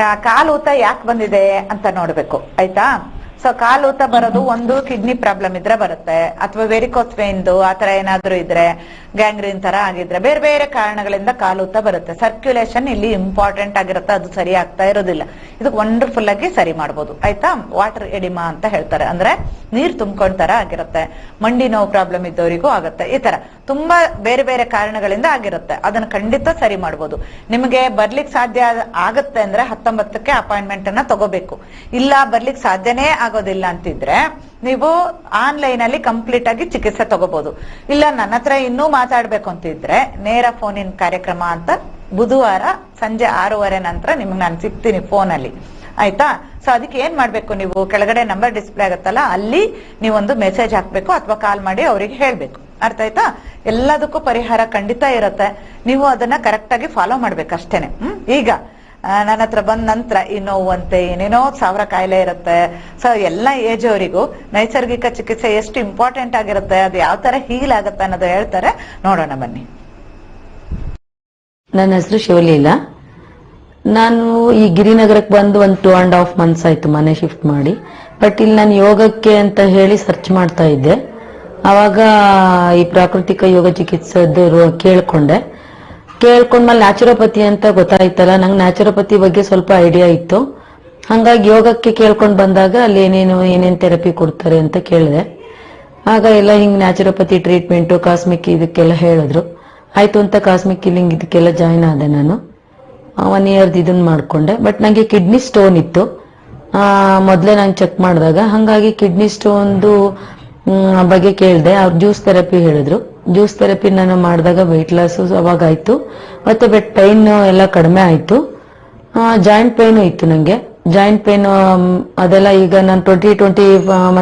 ಆ, ಕಾಲು ಊತ ಯಾಕೆ ಬಂದಿದೆ ಅಂತ ನೋಡ್ಬೇಕು ಆಯ್ತಾ? ಸೊ ಕಾಲು ಊತ ಬರೋದು ಒಂದು ಕಿಡ್ನಿ ಪ್ರಾಬ್ಲಮ್ ಇದ್ರೆ ಬರುತ್ತೆ ಅಥವಾ ವೆರಿಕೋಸ್ ವೇನ್ದು ಆತರ ಏನಾದ್ರು ಇದ್ರೆ ಗ್ಯಾಂಗ್ರೀನ್ ತರ ಆಗಿದ್ರೆ ಬೇರೆ ಬೇರೆ ಕಾರಣಗಳಿಂದ ಕಾಲು ಬರುತ್ತೆ. ಸರ್ಕ್ಯುಲೇಷನ್ ಇಲ್ಲಿ ಇಂಪಾರ್ಟೆಂಟ್ ಆಗಿರುತ್ತೆ. ಅದು ಸರಿ ಆಗ್ತಾ ಇರೋದಿಲ್ಲ. ಇದು ವಂಡರ್ಫುಲ್ ಆಗಿ ಸರಿ ಮಾಡ್ಬೋದು. ಆಯ್ತಾ? ವಾಟರ್ ಎಡಿಮಾ ಅಂತ ಹೇಳ್ತಾರೆ. ಅಂದ್ರೆ ನೀರ್ ತುಂಬ್ಕೊಂಡ್ ತರ ಆಗಿರುತ್ತೆ. ಮಂಡಿ ನೋವು ಪ್ರಾಬ್ಲಮ್ ಇದ್ದವರಿಗೂ ಆಗುತ್ತೆ. ಈ ತರ ತುಂಬಾ ಬೇರೆ ಬೇರೆ ಕಾರಣಗಳಿಂದ ಆಗಿರುತ್ತೆ. ಅದನ್ನ ಖಂಡಿತ ಸರಿ ಮಾಡ್ಬೋದು. ನಿಮಗೆ ಬರ್ಲಿಕ್ಕೆ ಸಾಧ್ಯ ಆಗುತ್ತೆ ಅಂದ್ರೆ ಹತ್ತೊಂಬತ್ತಕ್ಕೆ ಅಪಾಯಿಂಟ್ಮೆಂಟ್ ಅನ್ನ ತಗೋಬೇಕು. ಇಲ್ಲ ಬರ್ಲಿಕ್ಕೆ ಸಾಧ್ಯನೇ ಆಗೋದಿಲ್ಲ ಅಂತಿದ್ರೆ ನೀವು ಆನ್ಲೈನ್ ಅಲ್ಲಿ ಕಂಪ್ಲೀಟ್ ಆಗಿ ಚಿಕಿತ್ಸೆ ತಗೋಬಹುದು ಇಲ್ಲ, ನನ್ನ ಹತ್ರ ಇನ್ನೂ ಮಾತಾಡ್ಬೇಕು ಅಂತಿದ್ರೆ ನೇರ ಫೋನ್ ಇನ್ ಕಾರ್ಯಕ್ರಮ ಅಂತ ಬುಧವಾರ ಸಂಜೆ ಆರೂವರೆ ನಂತರ ನಿಮ್ಗೆ ನಾನು ಸಿಗ್ತೀನಿ ಫೋನ್ ಅಲ್ಲಿ. ಆಯ್ತಾ? ಸೊ ಅದಕ್ಕೆ ಏನ್ ಮಾಡ್ಬೇಕು ನೀವು? ಕೆಳಗಡೆ ನಂಬರ್ ಡಿಸ್ಪ್ಲೇ ಆಗುತ್ತಲ್ಲ, ಅಲ್ಲಿ ನೀವೊಂದು ಮೆಸೇಜ್ ಹಾಕ್ಬೇಕು ಅಥವಾ ಕಾಲ್ ಮಾಡಿ ಅವರಿಗೆ ಹೇಳ್ಬೇಕು. ಅರ್ಥ ಆಯ್ತಾ? ಎಲ್ಲದಕ್ಕೂ ಪರಿಹಾರ ಖಂಡಿತ ಇರುತ್ತೆ. ನೀವು ಅದನ್ನ ಕರೆಕ್ಟ್ ಆಗಿ ಫಾಲೋ ಮಾಡ್ಬೇಕು ಅಷ್ಟೇನೆ. ಹ್ಮ್? ಈಗ ನನ್ನ ಹತ್ರ ಬಂದ ನಂತರ ಈ ನೋವಂತೆ, ಏನೇನೋ ಸಾವಿರ ಕಾಯಿಲೆ ಇರುತ್ತೆ. ಸೊ ಎಲ್ಲ ಏಜ್ ಅವರಿಗೂ ನೈಸರ್ಗಿಕ ಚಿಕಿತ್ಸೆ ಎಷ್ಟು ಇಂಪಾರ್ಟೆಂಟ್ ಆಗಿರುತ್ತೆ, ಅದು ಯಾವ ತರ ಹೀಲ್ ಆಗುತ್ತೆ ಅನ್ನೋದು ಹೇಳ್ತಾರೆ. ನೋಡೋಣ ಬನ್ನಿ. ನನ್ನ ಹೆಸರು ಶಿವಲೀಲಾ. ನಾನು ಈ ಗಿರಿನಗರಕ್ಕೆ ಬಂದು ಒಂದು ಟೂ ಅಂಡ್ ಹಾಫ್ ಮಂತ್ಸ್ ಆಯ್ತು, ಮನೆ ಶಿಫ್ಟ್ ಮಾಡಿ. ಬಟ್ ಇಲ್ಲಿ ನಾನು ಯೋಗಕ್ಕೆ ಅಂತ ಹೇಳಿ ಸರ್ಚ್ ಮಾಡ್ತಾ ಇದ್ದೆ. ಅವಾಗ ಈ ಪ್ರಾಕೃತಿಕ ಯೋಗ ಚಿಕಿತ್ಸೆ ಕೇಳ್ಕೊಂಡೆ. ಕೇಳ್ಕೊಂಡ್ಮೇಲೆ ನ್ಯಾಚುರೋಪತಿ ಅಂತ ಗೊತ್ತಾಯ್ತಲ್ಲ, ನಂಗೆ ನ್ಯಾಚುರೋಪತಿ ಬಗ್ಗೆ ಸ್ವಲ್ಪ ಐಡಿಯಾ ಇತ್ತು. ಹಂಗಾಗಿ ಯೋಗಕ್ಕೆ ಕೇಳ್ಕೊಂಡು ಬಂದಾಗ ಅಲ್ಲಿ ಏನೇನು ಏನೇನು ಥೆರಪಿ ಕೊಡ್ತಾರೆ ಅಂತ ಕೇಳಿದೆ. ಆಗ ಎಲ್ಲ ಹಿಂಗೆ ನ್ಯಾಚುರೋಪತಿ ಟ್ರೀಟ್ಮೆಂಟು ಕಾಸ್ಮಿಕ್ ಇದಕ್ಕೆಲ್ಲ ಹೇಳಿದ್ರು. ಆಯಿತು ಅಂತ ಕಾಸ್ಮಿಕ್ ಕಿಲ್ಲಿಂಗ್ ಇದಕ್ಕೆಲ್ಲ ಜಾಯ್ನ್ ಆದೆ ನಾನು. ಒನ್ ಇಯರ್ದು ಇದನ್ನು ಮಾಡಿಕೊಂಡೆ. ಬಟ್ ನನಗೆ ಕಿಡ್ನಿ ಸ್ಟೋನ್ ಇತ್ತು. ಮೊದ್ಲೇ ನಾನು ಚೆಕ್ ಮಾಡಿದಾಗ, ಹಂಗಾಗಿ ಕಿಡ್ನಿ ಸ್ಟೋನ್ದು ಬಗ್ಗೆ ಕೇಳಿದೆ. ಅವ್ರು ಜ್ಯೂಸ್ ಥೆರಪಿ ಹೇಳಿದ್ರು. ಜ್ಯೂಸ್ ಥೆರಪಿ ನಾನು ಮಾಡಿದಾಗ ವೆಯ್ಟ್ ಲಾಸ್ ಅವಾಗ ಮತ್ತು ಮತ್ತೆ ಬೆಟ್ ಪೈನ್ ಎಲ್ಲ ಕಡಿಮೆ ಆಯಿತು. ಜಾಯಿಂಟ್ ಪೈನು ಇತ್ತು ನನಗೆ ಜಾಯಿಂಟ್ ಪೈನ್ ಅದೆಲ್ಲ ಈಗ ನಾನು ಟ್ವೆಂಟಿ ಟ್ವೆಂಟಿ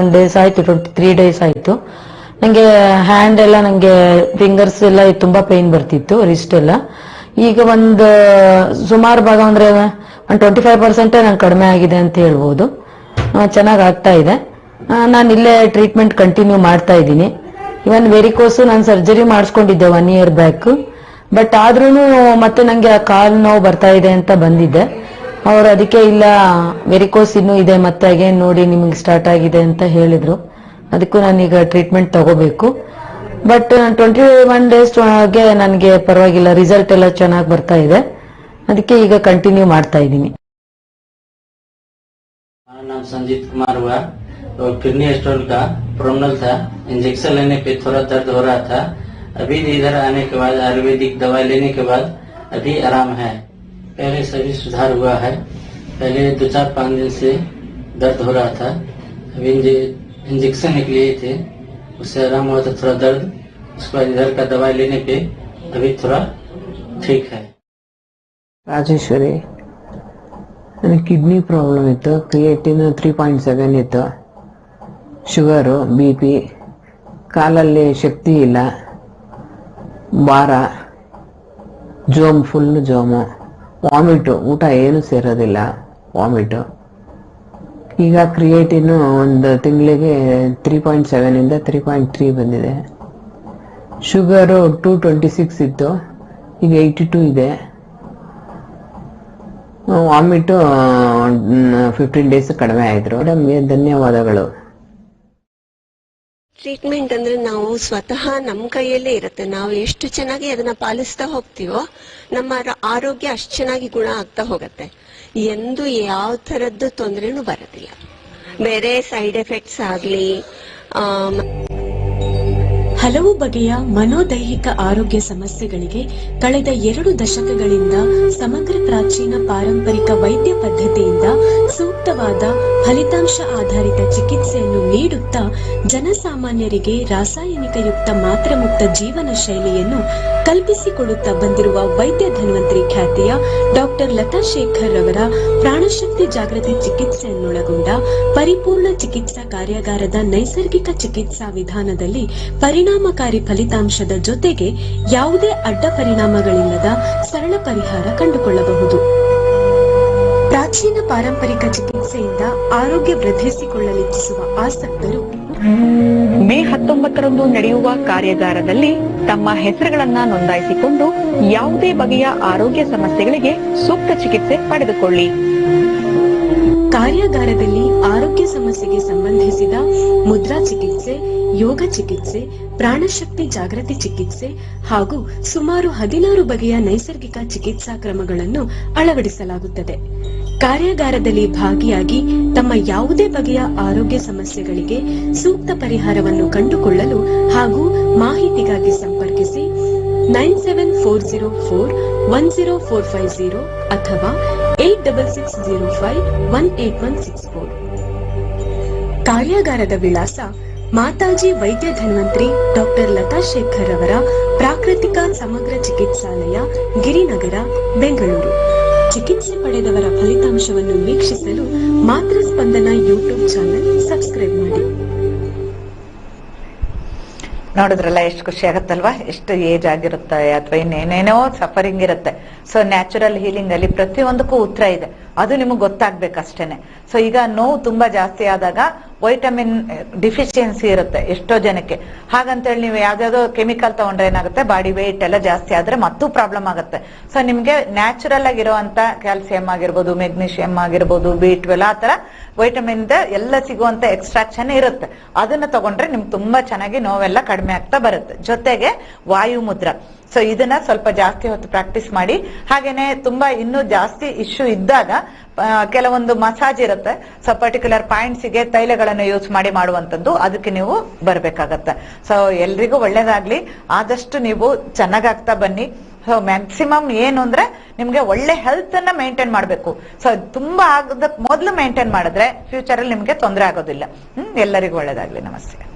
ಒನ್ ಡೇಸ್ ಆಯ್ತು ಟ್ವೆಂಟಿ ತ್ರೀ ಡೇಸ್ ಆಯ್ತು. ನನಗೆ ಹ್ಯಾಂಡ್ ಎಲ್ಲ ನನಗೆ ಫಿಂಗರ್ಸ್ ಎಲ್ಲ ತುಂಬಾ ಪೈನ್ ಬರ್ತಿತ್ತು ರಿಸ್ಟ್ ಎಲ್ಲ. ಈಗ ಒಂದು, ಸುಮಾರು ಭಾಗ ಅಂದರೆ ಒಂದು ಟ್ವೆಂಟಿ ಫೈವ್ ಪರ್ಸೆಂಟೇ ನಂಗೆ ಕಡಿಮೆ ಆಗಿದೆ ಅಂತ ಹೇಳ್ಬೋದು. ಚೆನ್ನಾಗಿ ಆಗ್ತಾ ಇದೆ. ನಾನು ಇಲ್ಲೇ ಟ್ರೀಟ್ಮೆಂಟ್ ಕಂಟಿನ್ಯೂ ಮಾಡ್ತಾ ಇದ್ದೀನಿ. ಇವನ್ ವೆರಿಕೋಸು ನಾನು ಸರ್ಜರಿ ಮಾಡಿಸ್ಕೊಂಡಿದ್ದೆ ಒನ್ ಇಯರ್ ಬ್ಯಾಕ್ ಬಟ್ ಆದ್ರೂ ಮತ್ತೆ ನನಗೆ ಆ ಕಾಲ್ ನೋವು ಬರ್ತಾ ಇದೆ ಅಂತ ಬಂದಿದ್ದೆ ಅವ್ರು ಅದಕ್ಕೆ, ಇಲ್ಲ, ವೆರಿಕೋಸ್ ಇನ್ನೂ ಇದೆ, ಮತ್ತೆ ಅಗೇನ್ ನೋಡಿ ನಿಮಗೆ ಸ್ಟಾರ್ಟ್ ಆಗಿದೆ ಅಂತ ಹೇಳಿದ್ರು. ಅದಕ್ಕೂ ಈಗ ಟ್ರೀಟ್ಮೆಂಟ್ ತಗೋಬೇಕು. ಬಟ್ ಟ್ವೆಂಟಿ ಒನ್ ಡೇಸ್ ಒಳಗೆ ನನಗೆ ಪರವಾಗಿಲ್ಲ ರಿಸಲ್ಟ್ ಎಲ್ಲ ಚೆನ್ನಾಗಿ ಬರ್ತಾ ಇದೆ. ಅದಕ್ಕೆ ಈಗ ಕಂಟಿನ್ಯೂ ಮಾಡ್ತಾ ಇದ್ದೀನಿ. ನಾನು ಸಂಜಿತ್ ಕುಮಾರ್ और किडनी स्टोन का, प्रोमनल था, इंजेक्शन लेने पे थोड़ा दर्द हो रहा था। अभी इधर आने के बाद, आयुर्वेदिक दवाई लेने के बाद, अभी आराम है। पहले सभी सुधार हुआ है। पहले दो चार पाँच दिन से दर्द हो रहा था। अभी इंजेक्शन निकले थे। उससे आराम हुआ था, थोड़ा दर्द। उसके बाद इधर का दवाई लेने पे अभी थोड़ा ठीक है। राजेश्वरी, किडनी प्रॉब्लम है तो क्रिएटिन थ्री पॉइंट सेवन येतं ಶುಗರು, ಬಿ ಪಿ, ಕಾಲಲ್ಲಿ ಶಕ್ತಿ ಇಲ್ಲ ಭಾರ ಜೋಮ್ ಫುಲ್ ಜೋಮು, ವಾಮಿಟು, ಊಟ ಏನು ಸೇರೋದಿಲ್ಲ, ವಾಮಿಟು. ಈಗ ಕ್ರಿಯೇಟಿನು ಒಂದು ತಿಂಗಳಿಗೆ ತ್ರೀ ಪಾಯಿಂಟ್ ಸೆವೆನಿಂದ ತ್ರೀ ಪಾಯಿಂಟ್ ತ್ರೀ ಬಂದಿದೆ. ಶುಗರು ಟೂ ಟ್ವೆಂಟಿ ಸಿಕ್ಸ್ ಇತ್ತು, ಈಗ ಏಯ್ಟಿ ಟೂ ಇದೆ. ವಾಮಿಟು ಫಿಫ್ಟೀನ್ ಡೇಸ್ ಕಡಿಮೆ ಆಯಿತು. ಮೇಡಮ್ಗೆ ಧನ್ಯವಾದಗಳು. ಟ್ರೀಟ್ಮೆಂಟ್ ಅಂದ್ರೆ ನಾವು ಸ್ವತಃ ನಮ್ಮ ಕೈಯಲ್ಲೇ ಇರುತ್ತೆ. ನಾವು ಎಷ್ಟು ಚೆನ್ನಾಗಿ ಅದನ್ನ ಪಾಲಿಸ್ತಾ ಹೋಗ್ತೀವೋ ನಮ್ಮ ಆರೋಗ್ಯ ಅಷ್ಟು ಚೆನ್ನಾಗಿ ಗುಣ ಆಗ್ತಾ ಹೋಗತ್ತೆ. ಎಂದು ಯಾವ ತರದ್ದು ತೊಂದರೆನೂ ಬರೋದಿಲ್ಲ. ಬೇರೆ ಸೈಡ್ ಎಫೆಕ್ಟ್ಸ್ ಆಗ್ಲಿ ಆ, ಹಲವು ಬಗೆಯ ಮನೋದೈಹಿಕ ಆರೋಗ್ಯ ಸಮಸ್ಯೆಗಳಿಗೆ ಕಳೆದ ಎರಡು ದಶಕಗಳಿಂದ ಸಮಗ್ರ ಪ್ರಾಚೀನ ಪಾರಂಪರಿಕ ವೈದ್ಯ ಪದ್ಧತಿಯಿಂದ ಸೂಕ್ತವಾದ ಫಲಿತಾಂಶ ಆಧಾರಿತ ಚಿಕಿತ್ಸೆಯನ್ನು ನೀಡುತ್ತಾ ಜನಸಾಮಾನ್ಯರಿಗೆ ರಾಸಾಯನಿಕಯುಕ್ತ ಮಾತ್ರ ಮುಕ್ತ ಜೀವನ ಶೈಲಿಯನ್ನು ಕಲ್ಪಿಸಿಕೊಡುತ್ತಾ ಬಂದಿರುವ ವೈದ್ಯ ಧನ್ವಂತರಿ ಖ್ಯಾತಿಯ ಡಾಕ್ಟರ್ ಲತಾ ಶೇಖರ್ ರವರ ಪ್ರಾಣಶಕ್ತಿ ಜಾಗೃತಿ ಚಿಕಿತ್ಸೆಯನ್ನೊಳಗೊಂಡ ಪರಿಪೂರ್ಣ ಚಿಕಿತ್ಸಾ ಕಾರ್ಯಾಗಾರದ ನೈಸರ್ಗಿಕ ಚಿಕಿತ್ಸಾ ವಿಧಾನದಲ್ಲಿ ಪರಿಣಾಮಕಾರಿ ಫಲಿತಾಂಶದ ಜೊತೆಗೆ ಯಾವುದೇ ಅಡ್ಡ ಪರಿಣಾಮಗಳಿಲ್ಲದ ಸರಳ ಪರಿಹಾರ ಕಂಡುಕೊಳ್ಳಬಹುದು. ಪ್ರಾಚೀನ ಪಾರಂಪರಿಕ ಚಿಕಿತ್ಸೆಯಿಂದ ಆರೋಗ್ಯ ವೃದ್ಧಿಸಿಕೊಳ್ಳಲಿಚ್ಛಿಸುವ ಆಸಕ್ತರು ಮೇ ಹತ್ತೊಂಬತ್ತರಂದು ನಡೆಯುವ ಕಾರ್ಯಾಗಾರದಲ್ಲಿ ತಮ್ಮ ಹೆಸರುಗಳನ್ನ ನೋಂದಾಯಿಸಿಕೊಂಡು ಯಾವುದೇ ಬಗೆಯ ಆರೋಗ್ಯ ಸಮಸ್ಯೆಗಳಿಗೆ ಸೂಕ್ತ ಚಿಕಿತ್ಸೆ ಪಡೆದುಕೊಳ್ಳಿ. ಕಾರ್ಯಾಗಾರದಲ್ಲಿ ಆರೋಗ್ಯ ಸಮಸ್ಯೆಗೆ ಸಂಬಂಧಿಸಿದ ಮುದ್ರಾ ಚಿಕಿತ್ಸೆ ಯೋಗ ಚಿಕಿತ್ಸೆ, ಪ್ರಾಣಶಕ್ತಿ ಜಾಗೃತಿ ಚಿಕಿತ್ಸೆ ಹಾಗೂ ಸುಮಾರು ಹದಿನಾರು ಬಗೆಯ ನೈಸರ್ಗಿಕ ಚಿಕಿತ್ಸಾ ಕ್ರಮಗಳನ್ನು ಅಳವಡಿಸಲಾಗುತ್ತದೆ. ಕಾರ್ಯಾಗಾರದಲ್ಲಿ ಭಾಗಿಯಾಗಿ ತಮ್ಮ ಯಾವುದೇ ಬಗೆಯ ಆರೋಗ್ಯ ಸಮಸ್ಯೆಗಳಿಗೆ ಸೂಕ್ತ ಪರಿಹಾರವನ್ನು ಕಂಡುಕೊಳ್ಳಲು ಹಾಗೂ ಮಾಹಿತಿಗಾಗಿ ಸಂಪರ್ಕಿಸಿ nine seven four zero four one zero four five zero ಅಥವಾ eight double six zero five one eight four. ಕಾರ್ಯಾಗಾರದ ವಿಳಾಸ ಮಾತಾಜಿ ವೈದ್ಯ ಧನ್ವಂತ್ರಿ ಡಾಕ್ಟರ್ ಲತಾ ಶೇಖರ್ ಅವರ ಪ್ರಾಕೃತಿಕ ಸಮಗ್ರ ಚಿಕಿತ್ಸಾಲಯ ಗಿರಿನಗರ, ಬೆಂಗಳೂರು. ಚಿಕಿತ್ಸೆ ಪಡೆದವರ ಫಲಿತಾಂಶವನ್ನು ವೀಕ್ಷಿಸಲು ಮಾತೃ ಸ್ಪಂದನ ಯೂಟ್ಯೂಬ್ ಚಾನೆಲ್ ಸಬ್ಸ್ಕ್ರೈಬ್ ಮಾಡಿ. ನೋಡಿದ್ರಲ್ಲ ಎಷ್ಟು ಖುಷಿ ಆಗತ್ತಲ್ವಾ? ಎಷ್ಟು ಏಜ್ ಆಗಿರುತ್ತೆ ಅಥವಾ ಇನ್ನೇನೇನೋ ಸಫರಿಂಗ್ ಇರುತ್ತೆ. ಸೊ ನ್ಯಾಚುರಲ್ ಹೀಲಿಂಗ್ ಅಲ್ಲಿ ಪ್ರತಿಯೊಂದಕ್ಕೂ ಉತ್ತರ ಇದೆ. ಅದು ನಿಮಗೆ ಗೊತ್ತಾಗ್ಬೇಕಷ್ಟೇನೆ. ಸೊ ಈಗ ನೋವು ತುಂಬಾ ಜಾಸ್ತಿ ಆದಾಗ ವೈಟಮಿನ್ ಡಿಫಿಷಿಯನ್ಸಿ ಇರುತ್ತೆ ಎಷ್ಟೋ ಜನಕ್ಕೆ. ಹಾಗಂತೇಳಿ ನೀವು ಯಾವ್ದಾವ್ದೋ ಕೆಮಿಕಲ್ ತಗೊಂಡ್ರೆ ಏನಾಗುತ್ತೆ? ಬಾಡಿ ವೆಯ್ಟ್ ಎಲ್ಲ ಜಾಸ್ತಿ ಆದ್ರೆ ಮತ್ತೂ ಪ್ರಾಬ್ಲಮ್ ಆಗುತ್ತೆ. ಸೊ ನಿಮ್ಗೆ ನ್ಯಾಚುರಲ್ ಆಗಿರುವಂತ ಕ್ಯಾಲ್ಸಿಯಂ ಆಗಿರ್ಬೋದು ಮೆಗ್ನೀಷಿಯಂ ಆಗಿರ್ಬೋದು ಬಿ ಟ್ವೆಲ್ ಆ ತರ ವೈಟಮಿನ್ ಎಲ್ಲ ಸಿಗುವಂತ ಎಕ್ಸ್ಟ್ರಾಕ್ಷನ್ ಇರುತ್ತೆ. ಅದನ್ನ ತಗೊಂಡ್ರೆ ನಿಮ್ಗೆ ತುಂಬಾ ಚೆನ್ನಾಗಿ ನೋವೆಲ್ಲ ಕಡಿಮೆ ಆಗ್ತಾ ಬರುತ್ತೆ. ಜೊತೆಗೆ ವಾಯು ಮುದ್ರ. ಸೊ ಇದನ್ನ ಸ್ವಲ್ಪ ಜಾಸ್ತಿ ಹೊತ್ತು ಪ್ರಾಕ್ಟೀಸ್ ಮಾಡಿ. ಹಾಗೇನೆ ತುಂಬಾ ಇನ್ನೂ ಜಾಸ್ತಿ ಇಶ್ಯೂ ಇದ್ದಾಗ ಕೆಲವೊಂದು ಮಸಾಜ್ ಇರುತ್ತೆ. ಸೊ ಪರ್ಟಿಕ್ಯುಲರ್ ಪಾಯಿಂಟ್ಸ್ಗೆ ತೈಲಗಳನ್ನು ಯೂಸ್ ಮಾಡಿ ಮಾಡುವಂತದ್ದು ಅದಕ್ಕೆ ನೀವು ಬರ್ಬೇಕಾಗತ್ತೆ. ಸೊ ಎಲ್ರಿಗೂ ಒಳ್ಳೇದಾಗ್ಲಿ. ಆದಷ್ಟು ನೀವು ಚೆನ್ನಾಗಾಗ್ತಾ ಬನ್ನಿ. ಸೊ ಮ್ಯಾಕ್ಸಿಮಮ್ ಏನು ಅಂದ್ರೆ ನಿಮ್ಗೆ ಒಳ್ಳೆ ಹೆಲ್ತ್ ಅನ್ನ ಮೇಂಟೈನ್ ಮಾಡ್ಬೇಕು. ಸೊ ತುಂಬಾ ಆಗದ, ಮೊದಲು ಮೇಂಟೈನ್ ಮಾಡಿದ್ರೆ ಫ್ಯೂಚರ್ ಅಲ್ಲಿ ನಿಮ್ಗೆ ತೊಂದರೆ ಆಗೋದಿಲ್ಲ. ಹ್ಮ್, ಎಲ್ಲರಿಗೂ ಒಳ್ಳೇದಾಗ್ಲಿ. ನಮಸ್ತೆ.